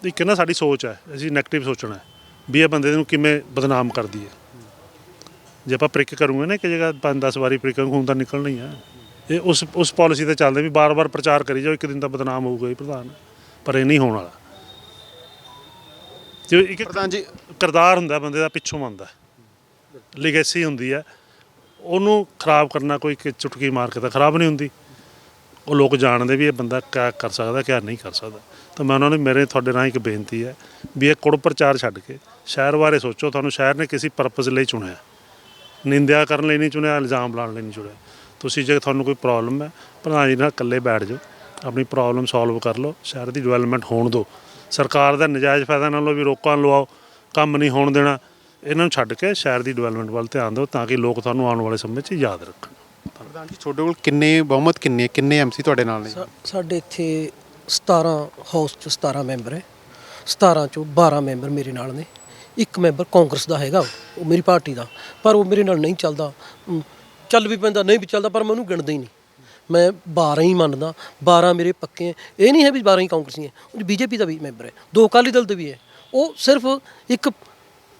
ਇੱਕ ਨਾ ਸਾਡੀ ਸੋਚ ਹੈ ਅਸੀਂ ਨੈਗੇਟਿਵ ਸੋਚਣਾ ਹੈ ਵੀ ਇਹ ਬੰਦੇ ਨੂੰ ਕਿਵੇਂ ਬਦਨਾਮ ਕਰਦੀ ਹੈ। ਜੇ ਆਪਾਂ ਪ੍ਰਿਕ ਕਰੂਗੇ ਨਾ ਕਿ ਜਗ੍ਹਾ 5-10 ਵਾਰੀ ਪ੍ਰਿਕਾਂ ਖੂਨ ਤਾਂ ਨਿਕਲਣਾ ਹੀ ਆ ਇਹ ਉਸ ਉਸ ਪਾਲਿਸੀ ਤੇ ਚੱਲਦੇ ਵੀ ਬਾਰ-ਬਾਰ ਪ੍ਰਚਾਰ ਕਰੀ ਜਾਓ ਇੱਕ ਦਿਨ ਤਾਂ ਬਦਨਾਮ ਹੋਊਗਾ ਹੀ ਪ੍ਰਧਾਨ। ਪਰ ਇਹ ਨਹੀਂ ਹੋਣ ਵਾਲਾ। ਜੇ ਇੱਕ ਪ੍ਰਧਾਨ ਜੀ ਕਿਰਦਾਰ ਹੁੰਦਾ ਬੰਦੇ ਦਾ ਪਿੱਛੋਂ ਮੰਨਦਾ ਲਿਗੇਸੀ ਹੁੰਦੀ ਹੈ। ਉਹਨੂੰ ਖਰਾਬ ਕਰਨਾ ਕੋਈ ਚੁਟਕੀ ਮਾਰ ਕੇ ਤਾਂ ਖਰਾਬ ਨਹੀਂ ਹੁੰਦੀ। ਉਹ ਲੋਕ ਜਾਣਦੇ ਵੀ ਇਹ ਬੰਦਾ ਕਿਆ ਕਰ ਸਕਦਾ ਕਿਆ ਨਹੀਂ ਕਰ ਸਕਦਾ। ਤਾਂ ਮੈਂ ਉਹਨਾਂ ਨੂੰ ਮੇਰੇ ਤੁਹਾਡੇ ਨਾਲ ਇੱਕ ਬੇਨਤੀ ਹੈ ਵੀ ਇਹ ਕੁੜ ਪ੍ਰਚਾਰ ਛੱਡ ਕੇ ਸ਼ਹਿਰ ਬਾਰੇ ਸੋਚੋ ਤੁਹਾਨੂੰ ਸ਼ਹਿਰ ਨੇ ਕਿਸੇ ਪਰਪਸ ਲਈ ਚੁਣਿਆ। ਨਿੰਦਿਆ ਕਰਨ ਲਈ ਨਹੀਂ ਚੁਣਿਆ ਇਲਜ਼ਾਮ ਲਾਉਣ ਲਈ ਨਹੀਂ ਚੁਣਿਆ। ਤੁਸੀਂ ਜੇ ਤੁਹਾਨੂੰ ਕੋਈ ਪ੍ਰੋਬਲਮ ਹੈ ਪ੍ਰਧਾਨ ਜੀ ਨਾਲ ਇਕੱਲੇ ਬੈਠ ਜਾਓ ਆਪਣੀ ਪ੍ਰੋਬਲਮ ਸੋਲਵ ਕਰ ਲਓ ਸ਼ਹਿਰ ਦੀ ਡਿਵੈਲਪਮੈਂਟ ਹੋਣ ਦਿਓ। ਸਰਕਾਰ ਦਾ ਨਜਾਇਜ਼ ਫਾਇਦਾ ਨਾ ਲਓ ਵੀ ਰੋਕਾਂ ਲਵਾਓ ਕੰਮ ਨਹੀਂ ਹੋਣ ਦੇਣਾ ਇਹਨਾਂ ਨੂੰ ਛੱਡ ਕੇ ਸ਼ਹਿਰ ਦੀ ਡਿਵੈਲਪਮੈਂਟ ਵੱਲ ਧਿਆਨ ਦਿਓ ਤਾਂ ਕਿ ਲੋਕ ਤੁਹਾਨੂੰ ਆਉਣ ਵਾਲੇ ਸਮੇਂ 'ਚ ਯਾਦ ਰੱਖਣ। ਪ੍ਰਧਾਨ ਜੀ ਤੁਹਾਡੇ ਕੋਲ ਕਿੰਨੇ ਬਹੁਮਤ ਕਿੰਨੇ ਕਿੰਨੇ ਐਮਸੀ ਤੁਹਾਡੇ ਨਾਲ ਨੇ? ਸਾਡੇ ਇੱਥੇ 17 ਹਾਊਸ ਚ 17 ਮੈਂਬਰ ਹੈ। 17 ਚੋਂ 12 ਮੈਂਬਰ ਮੇਰੇ ਨਾਲ ਨੇ। ਇੱਕ ਮੈਂਬਰ ਕਾਂਗਰਸ ਦਾ ਹੈਗਾ, ਉਹ ਮੇਰੀ ਪਾਰਟੀ ਦਾ। ਪਰ ਉਹ ਮੇਰੇ ਨਾਲ ਨਹੀਂ ਚੱਲਦਾ। ਚੱਲ ਵੀ ਪੈਂਦਾ, ਨਹੀਂ ਵੀ ਚੱਲਦਾ, ਪਰ ਮੈਂ ਉਹਨੂੰ ਗਿਣਦਾ ਹੀ ਨਹੀਂ। ਮੈਂ 12 ਹੀ ਮੰਨਦਾ 12 ਮੇਰੇ ਪੱਕੇ ਹੈ। ਇਹ ਨਹੀਂ ਹੈ ਵੀ 12 ਹੀ ਕਾਂਗਰਸੀ ਹੈ। ਉਹ ਬੀਜੇਪੀ ਦਾ ਵੀ ਮੈਂਬਰ ਹੈ। ਦੋ ਅਕਾਲੀ ਦਲ ਦੇ ਵੀ ਹੈ। ਉਹ ਸਿਰਫ ਇੱਕ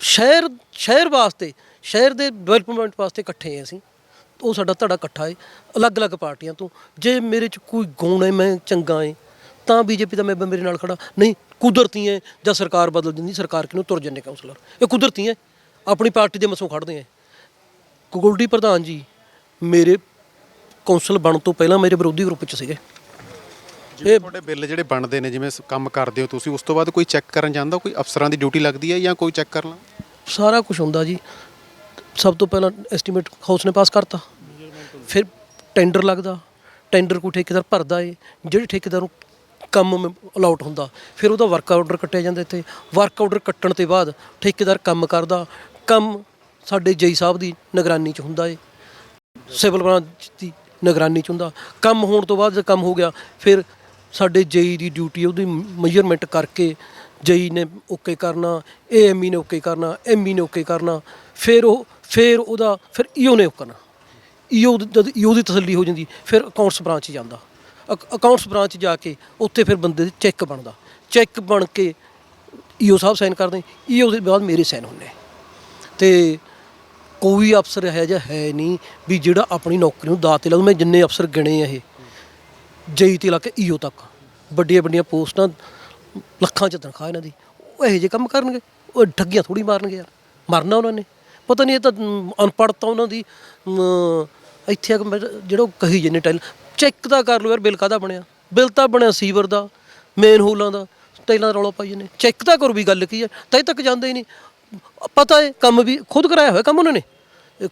ਸ਼ਹਿਰ ਸ਼ਹਿਰ ਵਾਸਤੇ, ਸ਼ਹਿਰ ਦੇ ਡਿਵੈਲਪਮੈਂਟ ਵਾਸਤੇ ਇਕੱਠੇ ਹਾਂ ਅਸੀਂ। ਉਹ ਸਾਡਾ ਧੜਾ ਇਕੱਠਾ ਹੈ। ਅਲੱਗ-ਅਲੱਗ ਪਾਰਟੀਆਂ ਤੋਂ। ਜੇ ਮੇਰੇ 'ਚ ਕੋਈ ਗੁਣ ਹੈ, ਮੈਂ ਚੰਗਾ ਹੈ। ਤਾਂ ਬੀਜੇਪੀ ਦਾ ਮੈਂਬਰ ਮੇਰੇ ਨਾਲ ਖੜਾ। ਨਹੀਂ ਕੁਦਰਤੀ ਹੈ ਜਾਂ ਸਰਕਾਰ ਬਦਲ ਦਿੰਦੀ ਸਰਕਾਰ ਕਿਨੂੰ ਤੁਰ ਜੰਨੇ ਕਾਉਂਸਲਰ ਇਹ ਕੁਦਰਤੀ ਹੈ ਆਪਣੀ ਪਾਰਟੀ ਦੇ ਮਸੋਂ ਖੜਦੇ ਹੈ ਗੋਲਡੀ ਪ੍ਰਧਾਨ ਜੀ ਮੇਰੇ ਕੌਂਸਲ ਬਣਨ ਤੋਂ ਪਹਿਲਾਂ ਮੇਰੇ ਵਿਰੋਧੀ ਗਰੁੱਪ 'ਚ ਸੀਗੇ। ਜਿਵੇਂ ਤੁਹਾਡੇ ਬਿੱਲ ਜਿਹੜੇ ਬਣਦੇ ਨੇ ਜਿਵੇਂ ਕੰਮ ਕਰਦੇ ਹੋ ਤੁਸੀਂ ਉਸ ਤੋਂ ਬਾਅਦ ਕੋਈ ਚੈੱਕ ਕਰਨ ਜਾਂਦਾ? ਕੋਈ ਅਫਸਰਾਂ ਦੀ ਡਿਊਟੀ ਲੱਗਦੀ ਹੈ ਜਾਂ ਕੋਈ ਚੈੱਕ ਕਰ ਲਾਂ ਸਾਰਾ ਕੁਝ ਹੁੰਦਾ ਜੀ। ਸਭ ਤੋਂ ਪਹਿਲਾਂ ਐਸਟੀਮੇਟ ਹਾਊਸ ਨੇ ਪਾਸ ਕਰਤਾ। ਫਿਰ ਟੈਂਡਰ ਲੱਗਦਾ। ਟੈਂਡਰ ਕੋਈ ਠੇਕੇਦਾਰ ਭਰਦਾ ਏ। ਜਿਹੜੇ ਠੇਕੇਦਾਰ ਨੂੰ ਕੰਮ ਅਲਾਉਟ ਹੁੰਦਾ। ਫਿਰ ਉਹਦਾ ਵਰਕ ਆਰਡਰ ਕੱਟਿਆ ਜਾਂਦਾ ਇੱਥੇ। ਵਰਕ ਆਰਡਰ ਕੱਟਣ ਤੋਂ ਬਾਅਦ ਠੇਕੇਦਾਰ ਕੰਮ ਕਰਦਾ। ਕੰਮ ਸਾਡੇ ਜਈ ਸਾਹਿਬ ਦੀ ਨਿਗਰਾਨੀ 'ਚ ਹੁੰਦਾ ਏ। ਸਿਵਲ ਬ੍ਰਾਂਚ ਦੀ ਨਿਗਰਾਨੀ ਚ ਹੁੰਦਾ। ਕੰਮ ਹੋਣ ਤੋਂ ਬਾਅਦ ਜਦ ਕੰਮ ਹੋ ਗਿਆ, ਫਿਰ ਸਾਡੇ ਜਈ ਦੀ ਡਿਊਟੀ ਉਹਦੀ ਮੈਜ਼ਰਮੈਂਟ ਕਰਕੇ ਜਈ ਨੇ ਓਕੇ ਕਰਨਾ ਏਐਮਈ ਨੇ ਓਕੇ ਕਰਨਾ ਐਮਈ ਨੇ ਓਕੇ ਕਰਨਾ। ਫਿਰ ਉਹ, ਫਿਰ ਉਹਦਾ, ਫਿਰ ਈਓ ਨੇ ਓਕੇ ਕਰਨਾ। ਈਓ ਜਦ ਈਓ ਦੀ ਤਸੱਲੀ ਹੋ ਜਾਂਦੀ। ਫਿਰ ਅਕਾਊਂਟਸ ਬ੍ਰਾਂਚ ਜਾਂਦਾ। ਅਕਾਊਂਟਸ ਬ੍ਰਾਂਚ ਜਾ ਕੇ ਉੱਥੇ ਫਿਰ ਬੰਦੇ ਦੀ ਚੈੱਕ ਬਣਦਾ। ਚੈੱਕ ਬਣ ਕੇ ਈਓ ਸਾਹਿਬ ਸਾਈਨ ਕਰਦੇ ਈਓ ਦੇ ਬਾਅਦ ਮੇਰੇ ਸਾਈਨ ਹੁੰਦੇ ਤੇ ਕੋਈ ਅਫਸਰ ਹੈ ਜਾਂ ਹੈ ਨਹੀਂ ਵੀ ਜਿਹੜਾ ਆਪਣੀ ਨੌਕਰੀ ਨੂੰ ਦਾਅ ਤੇ ਲਾਉ ਮੈਂ ਜਿੰਨੇ ਅਫਸਰ ਗਿਣੇ ਆ ਇਹ, ਜਈ ਤੇ ਲਾ ਕੇ ਈਓ ਤੱਕ। ਵੱਡੀਆਂ ਵੱਡੀਆਂ ਪੋਸਟਾਂ, ਲੱਖਾਂ ਚ ਤਨਖਾਹ ਇਹਨਾਂ ਦੀ। ਉਹ ਇਹੋ ਜਿਹੇ ਕੰਮ ਕਰਨਗੇ। ਉਹ ਠੱਗੀਆਂ ਥੋੜੀ ਮਾਰਨਗੇ ਯਾਰ। ਮਰਨਾ ਉਹਨਾਂ ਨੇ। ਪਤਾ ਨਹੀਂ ਇਹ ਤਾਂ ਅਨਪੜ੍ਹਤਾ ਉਹਨਾਂ ਦੀ ਇੱਥੇ ਜਿਹੜਾ ਉਹ ਕਹੀ ਜੰਨੇ ਟੈਲ ਚੈੱਕ ਤਾਂ ਕਰ ਲਓ ਯਾਰ, ਬਿੱਲ ਕਾਹਦਾ ਬਣਿਆ? ਬਿੱਲ ਤਾਂ ਬਣਿਆ ਸੀਵਰ ਦਾ ਮੇਨ ਹੋਲਾਂ ਦਾ ਟਾਈਲਾਂ ਦਾ ਰੌਲਾ ਪਾਈ ਨੇ ਚੈੱਕ ਤਾਂ ਕਰੋ ਵੀ ਗੱਲ ਕੀ ਹੈ, ਤੈ ਤੱਕ ਜਾਂਦੇ ਹੀ ਨਹੀਂ। ਪਤਾ ਹੈ ਕੰਮ ਵੀ ਖੁਦ ਕਰਾਇਆ ਹੋਇਆ ਕੰਮ ਉਹਨਾਂ ਨੇ?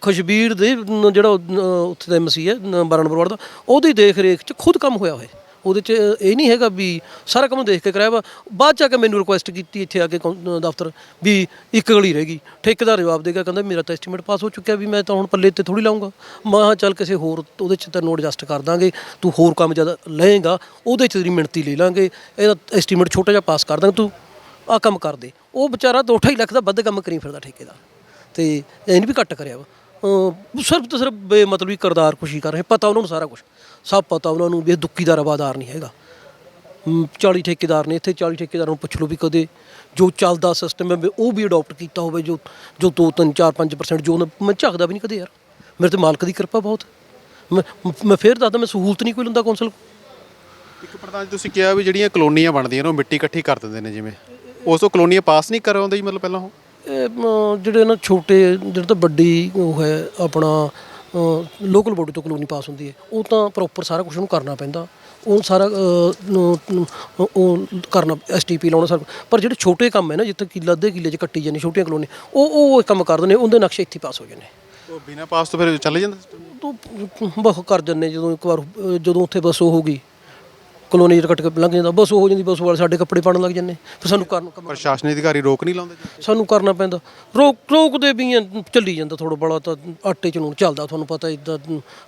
ਖੁਸ਼ਬੀਰ ਦੇ, ਜਿਹੜਾ ਉੱਥੇ ਦਾ ਐਮਸੀ ਹੈ ਨ- ਬਰਨ ਦਾ, ਉਹਦੀ ਦੇਖ ਰੇਖ 'ਚ ਖੁਦ ਕੰਮ ਹੋਇਆ ਹੋਇਆ। ਉਹਦੇ 'ਚ ਇਹ ਨਹੀਂ ਹੈਗਾ ਵੀ ਸਾਰਾ ਕੰਮ ਦੇਖ ਕੇ ਕਰਾਇਆ ਵਾ। ਬਾਅਦ 'ਚ ਆ ਕੇ ਮੈਨੂੰ ਰਿਕੁਐਸਟ ਕੀਤੀ ਇੱਥੇ ਆ ਕੇ ਕੌਂ- ਦਫ਼ਤਰ ਵੀ ਇੱਕ ਗਲੀ ਰਹਿ ਗਈ। ਠੇਕੇਦਾਰ ਜਵਾਬ ਦੇ ਗਿਆ, ਕਹਿੰਦਾ ਮੇਰਾ ਤਾਂ ਐਸਟੀਮੇਟ ਪਾਸ ਹੋ ਚੁੱਕਿਆ ਵੀ ਮੈਂ ਤਾਂ ਹੁਣ ਪੱਲੇ ਤੇ ਥੋੜੀ ਲਾਉਂਗਾ ਮੈਂ ਕਿਹਾ ਚੱਲ ਕਿਸੇ ਹੋਰ, ਉਹਦੇ 'ਚ ਤੈਨੂੰ ਐਡਜਸਟ ਕਰ ਦਾਂਗੇ, ਤੂੰ ਹੋਰ ਕੰਮ ਜ਼ਿਆਦਾ ਲਏਗਾ, ਉਹਦੇ 'ਚ ਤੇਰੀ ਮਿਣਤੀ ਲੈ ਲਾਂਗੇ, ਇਹਦਾ ਐਸਟੀਮੇਟ ਛੋਟਾ ਜਿਹਾ ਪਾਸ ਕਰ ਦਾਂਗੇ ਤੂੰ ਆ ਕੰਮ ਕਰ ਦੇ। ਉਹ ਵਿਚਾਰਾ 2.5 ਲੱਖ ਦਾ ਵੱਧ ਕੰਮ ਕਰੀ ਫਿਰਦਾ ਠੇਕੇਦਾਰ। ਤੇ ਇਹ ਨਹੀਂ ਵੀ ਘੱਟ ਕਰਿਆ ਵਾ। ਅਹ ਸਿਰਫ ਤੇ ਸਿਰਫ ਬੇਮਤਲਬੀ ਕਰਦਾਰ ਖੁਸ਼ੀ ਕਰ ਰਹੇ, ਪਤਾ ਉਹਨਾਂ ਨੂੰ ਸਾਰਾ ਕੁਝ ਸਭ ਪਤਾ ਉਹਨਾਂ ਨੂੰ ਵੀ ਇਹ ਦੁੱਕੀ ਦਾ ਰਵਾਦਾਰ ਨਹੀਂ ਹੈਗਾ। ਹਮ, 40 ਠੇਕੇਦਾਰ ਨੇ ਇੱਥੇ 40 ਠੇਕੇਦਾਰਾਂ ਨੂੰ ਪੁੱਛ ਲਓ ਵੀ ਕਦੇ ਜੋ ਚੱਲਦਾ ਸਿਸਟਮ ਹੈ ਉਹ ਵੀ ਅਡਾਪਟ ਕੀਤਾ ਹੋਵੇ ਜੋ ਜੋ 2 3 4 5% ਜੋ ਮੈਂ ਝੱਕਦਾ ਵੀ ਨਹੀਂ ਕਦੇ ਯਾਰ। ਮੇਰੇ ਤੇ ਮਾਲਕ ਦੀ ਕਿਰਪਾ ਬਹੁਤ। ਮੈਂ ਫੇਰ ਦੱਸਦਾ ਮੈਂ ਸਹੂਲਤ ਨਹੀਂ ਕੋਈ ਲੈਂਦਾ ਕੌਂਸਲ ਇੱਕ ਪ੍ਰਧਾਨ ਜੀ ਤੁਸੀਂ ਕਿਹਾ ਵੀ ਜਿਹੜੀਆਂ ਕਲੋਨੀਆਂ ਬਣਦੀਆਂ ਨੇ ਉਹ ਮਿੱਟੀ ਇਕੱਠੀ ਕਰ ਦਿੰਦੇ ਨੇ ਜਿਵੇਂ। ਉਸ ਤੋਂ ਕਲੋਨੀਆਂ ਪਾਸ ਨਹੀਂ ਕਰਾਉਂਦੇ ਜੀ ਮਤਲਬ ਪਹਿਲਾਂ ਉਹ? ਜਿਹੜੇ ਨਾ ਛੋਟੇ ਜਿਹੜੇ ਤਾਂ ਵੱਡੀ ਉਹ ਹੈ ਆਪਣਾ ਲੋਕਲ ਬੋਡੀ ਤੋਂ ਕਲੋਨੀ ਪਾਸ ਹੁੰਦੀ ਹੈ। ਉਹ ਤਾਂ ਪ੍ਰੋਪਰ ਸਾਰਾ ਕੁਝ ਉਹਨੂੰ ਕਰਨਾ ਪੈਂਦਾ। ਉਹ ਸਾਰਾ ਉਹ ਕਰਨਾ ਐਸਟੀਪੀ ਲਾਉਣਾ ਸਾਰਾ ਪਰ ਜਿਹੜੇ ਛੋਟੇ ਕੰਮ ਹੈ ਨਾ ਜਿੱਥੇ ਕਿੱਲਾ ਅੱਧੇ ਕਿੱਲੇ 'ਚ ਕੱਟੀ ਜਾਂਦੀ ਛੋਟੀਆਂ ਕਲੋਨੀ ਉਹ ਉਹ ਕੰਮ ਕਰਦੇ ਨੇ ਉਹਦੇ ਨਕਸ਼ੇ ਇੱਥੇ ਪਾਸ ਹੋ ਜਾਂਦੇ। ਉਹ ਬਿਨਾਂ ਪਾਸ ਤੋਂ ਫਿਰ ਚੱਲ ਜਾਂਦਾ? ਤੋਂ ਬਹੁ ਕਰ ਜੰਨੇ ਜਦੋਂ ਇੱਕ ਵਾਰ ਜਦੋਂ ਉੱਥੇ ਬਸ ਉਹ ਹੋਗੀ ਕਲੋਨੀ ਚ ਕੱਟ ਕੇ ਲੰਘ ਜਾਂਦਾ ਬਸ ਉਹ ਹੋ ਜਾਂਦੀ ਬਸ ਵਾਲੇ ਸਾਡੇ ਕੱਪੜੇ ਪਾਣ ਲੱਗ ਜਾਂਦੇ ਫਿਰ ਸਾਨੂੰ ਕਰਨ ਪ੍ਰਸ਼ਾਸਨੀ ਅਧਿਕਾਰੀ ਰੋਕ ਨਹੀਂ ਲਾਉਂਦੇ ਜੀ? ਸਾਨੂੰ ਕਰਨਾ ਪੈਂਦਾ। ਰੋਕ ਰੋਕਦੇ ਵੀ ਆ ਚੱਲੀ ਜਾਂਦਾ ਥੋੜਾ ਬੜਾ ਤਾਂ ਆਟੇ ਚ ਨੂਣ ਚੱਲਦਾ ਤੁਹਾਨੂੰ ਪਤਾ ਇਦਾਂ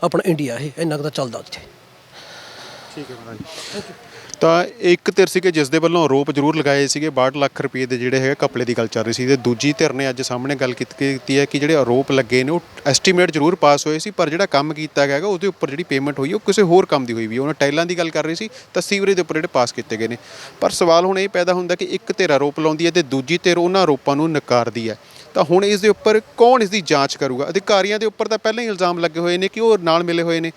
ਆਪਣਾ ਇੰਡੀਆ ਇਹ ਇੰਨਾ ਕੁ ਤਾਂ ਚੱਲਦਾ ਇੱਥੇ ਠੀਕ ਹੈ ਪ੍ਰਧਾਨ ਤਾਂ ਇੱਕ ਧਿਰ ਸੀਗੇ ਜਿਸ ਦੇ ਵੱਲੋਂ ਆਰੋਪ ਜ਼ਰੂਰ ਲਗਾਏ ਸੀਗੇ 62 ਲੱਖ ਰੁਪਏ ਦੇ ਜਿਹੜੇ ਹੈਗੇ ਕਪਲੇ ਦੀ ਗੱਲ ਚੱਲ ਰਹੀ ਸੀ ਤੇ ਦੂਜੀ ਧਿਰ ਨੇ ਅੱਜ ਸਾਹਮਣੇ ਗੱਲ ਕੀਤੀ ਕੀਤੀ ਹੈ ਕਿ ਜਿਹੜੇ ਆਰੋਪ ਲੱਗੇ ਨੇ ਉਹ ਐਸਟੀਮੇਟ ਜ਼ਰੂਰ ਪਾਸ ਹੋਏ ਸੀ, ਪਰ ਜਿਹੜਾ ਕੰਮ ਕੀਤਾ ਗਿਆ ਹੈਗਾ ਉਹਦੇ ਉੱਪਰ ਜਿਹੜੀ ਪੇਮੈਂਟ ਹੋਈ ਉਹ ਕਿਸੇ ਹੋਰ ਕੰਮ ਦੀ ਹੋਈ ਵੀ ਉਹਨਾਂ ਟਾਈਲਾਂ ਦੀ ਗੱਲ ਕਰ ਰਹੀ ਸੀ ਤਾਂ ਸੀਵਰੇਜ ਦੇ ਉੱਪਰ ਜਿਹੜੇ ਪਾਸ ਕੀਤੇ ਗਏ ਨੇ। ਪਰ ਸਵਾਲ ਹੁਣ ਇਹ ਪੈਦਾ ਹੁੰਦਾ ਕਿ ਇੱਕ ਧਿਰ ਆਰੋਪ ਲਾਉਂਦੀ ਹੈ ਤੇ ਦੂਜੀ ਧਿਰ ਉਹਨਾਂ ਆਰੋਪਾਂ ਨੂੰ ਨਕਾਰਦੀ ਹੈ। ਤਾਂ ਹੁਣ ਇਸ ਦੇ ਉੱਪਰ ਕੌਣ ਇਸ ਦੀ ਜਾਂਚ ਕਰੂਗਾ? ਅਧਿਕਾਰੀਆਂ ਦੇ ਉੱਪਰ ਤਾਂ ਪਹਿਲਾਂ ਹੀ ਇਲਜ਼ਾਮ ਲੱਗੇ ਹੋਏ ਨੇ ਕਿ ਉਹ ਨਾਲ ਮਿਲੇ ਹੋਏ ਨੇ।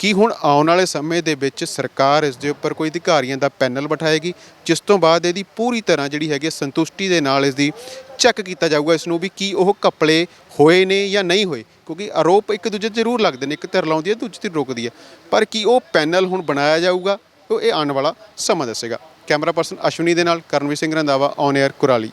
ਕੀ ਹੁਣ ਆਉਣ ਵਾਲੇ ਸਮੇਂ ਦੇ ਵਿੱਚ ਸਰਕਾਰ ਇਸ ਦੇ ਉੱਪਰ ਕੋਈ ਅਧਿਕਾਰੀਆਂ ਦਾ ਪੈਨਲ ਬਿਠਾਏਗੀ, ਜਿਸ ਤੋਂ ਬਾਅਦ ਇਹਦੀ ਪੂਰੀ ਤਰ੍ਹਾਂ ਜਿਹੜੀ ਹੈਗੀ ਹੈ ਸੰਤੁਸ਼ਟੀ ਦੇ ਨਾਲ ਇਸ ਦੀ ਚੈੱਕ ਕੀਤਾ ਜਾਊਗਾ, ਇਸ ਨੂੰ ਵੀ ਕੀ ਉਹ ਕਪਲੇ ਹੋਏ ਨੇ ਜਾਂ ਨਹੀਂ ਹੋਏ? ਕਿਉਂਕਿ ਆਰੋਪ ਇੱਕ ਦੂਜੇ ਤੇ ਜ਼ਰੂਰ ਲੱਗਦੇ ਨੇ, ਇੱਕ ਧਿਰ ਲਾਉਂਦੀ ਹੈ, ਦੂਜੀ ਧਿਰ ਰੋਕਦੀ ਹੈ। ਪਰ ਕੀ ਉਹ ਪੈਨਲ ਹੁਣ ਬਣਾਇਆ ਜਾਊਗਾ, ਉਹ ਇਹ ਆਉਣ ਵਾਲਾ ਸਮਾਂ ਦੱਸੇਗਾ। ਕੈਮਰਾ ਪਰਸਨ ਅਸ਼ਵਨੀ ਦੇ ਨਾਲ ਕਰਨਵੀਰ ਸਿੰਘ ਰੰਧਾਵਾ ਔਨ 에ਅਰ ਕੁਰਾਲੀ।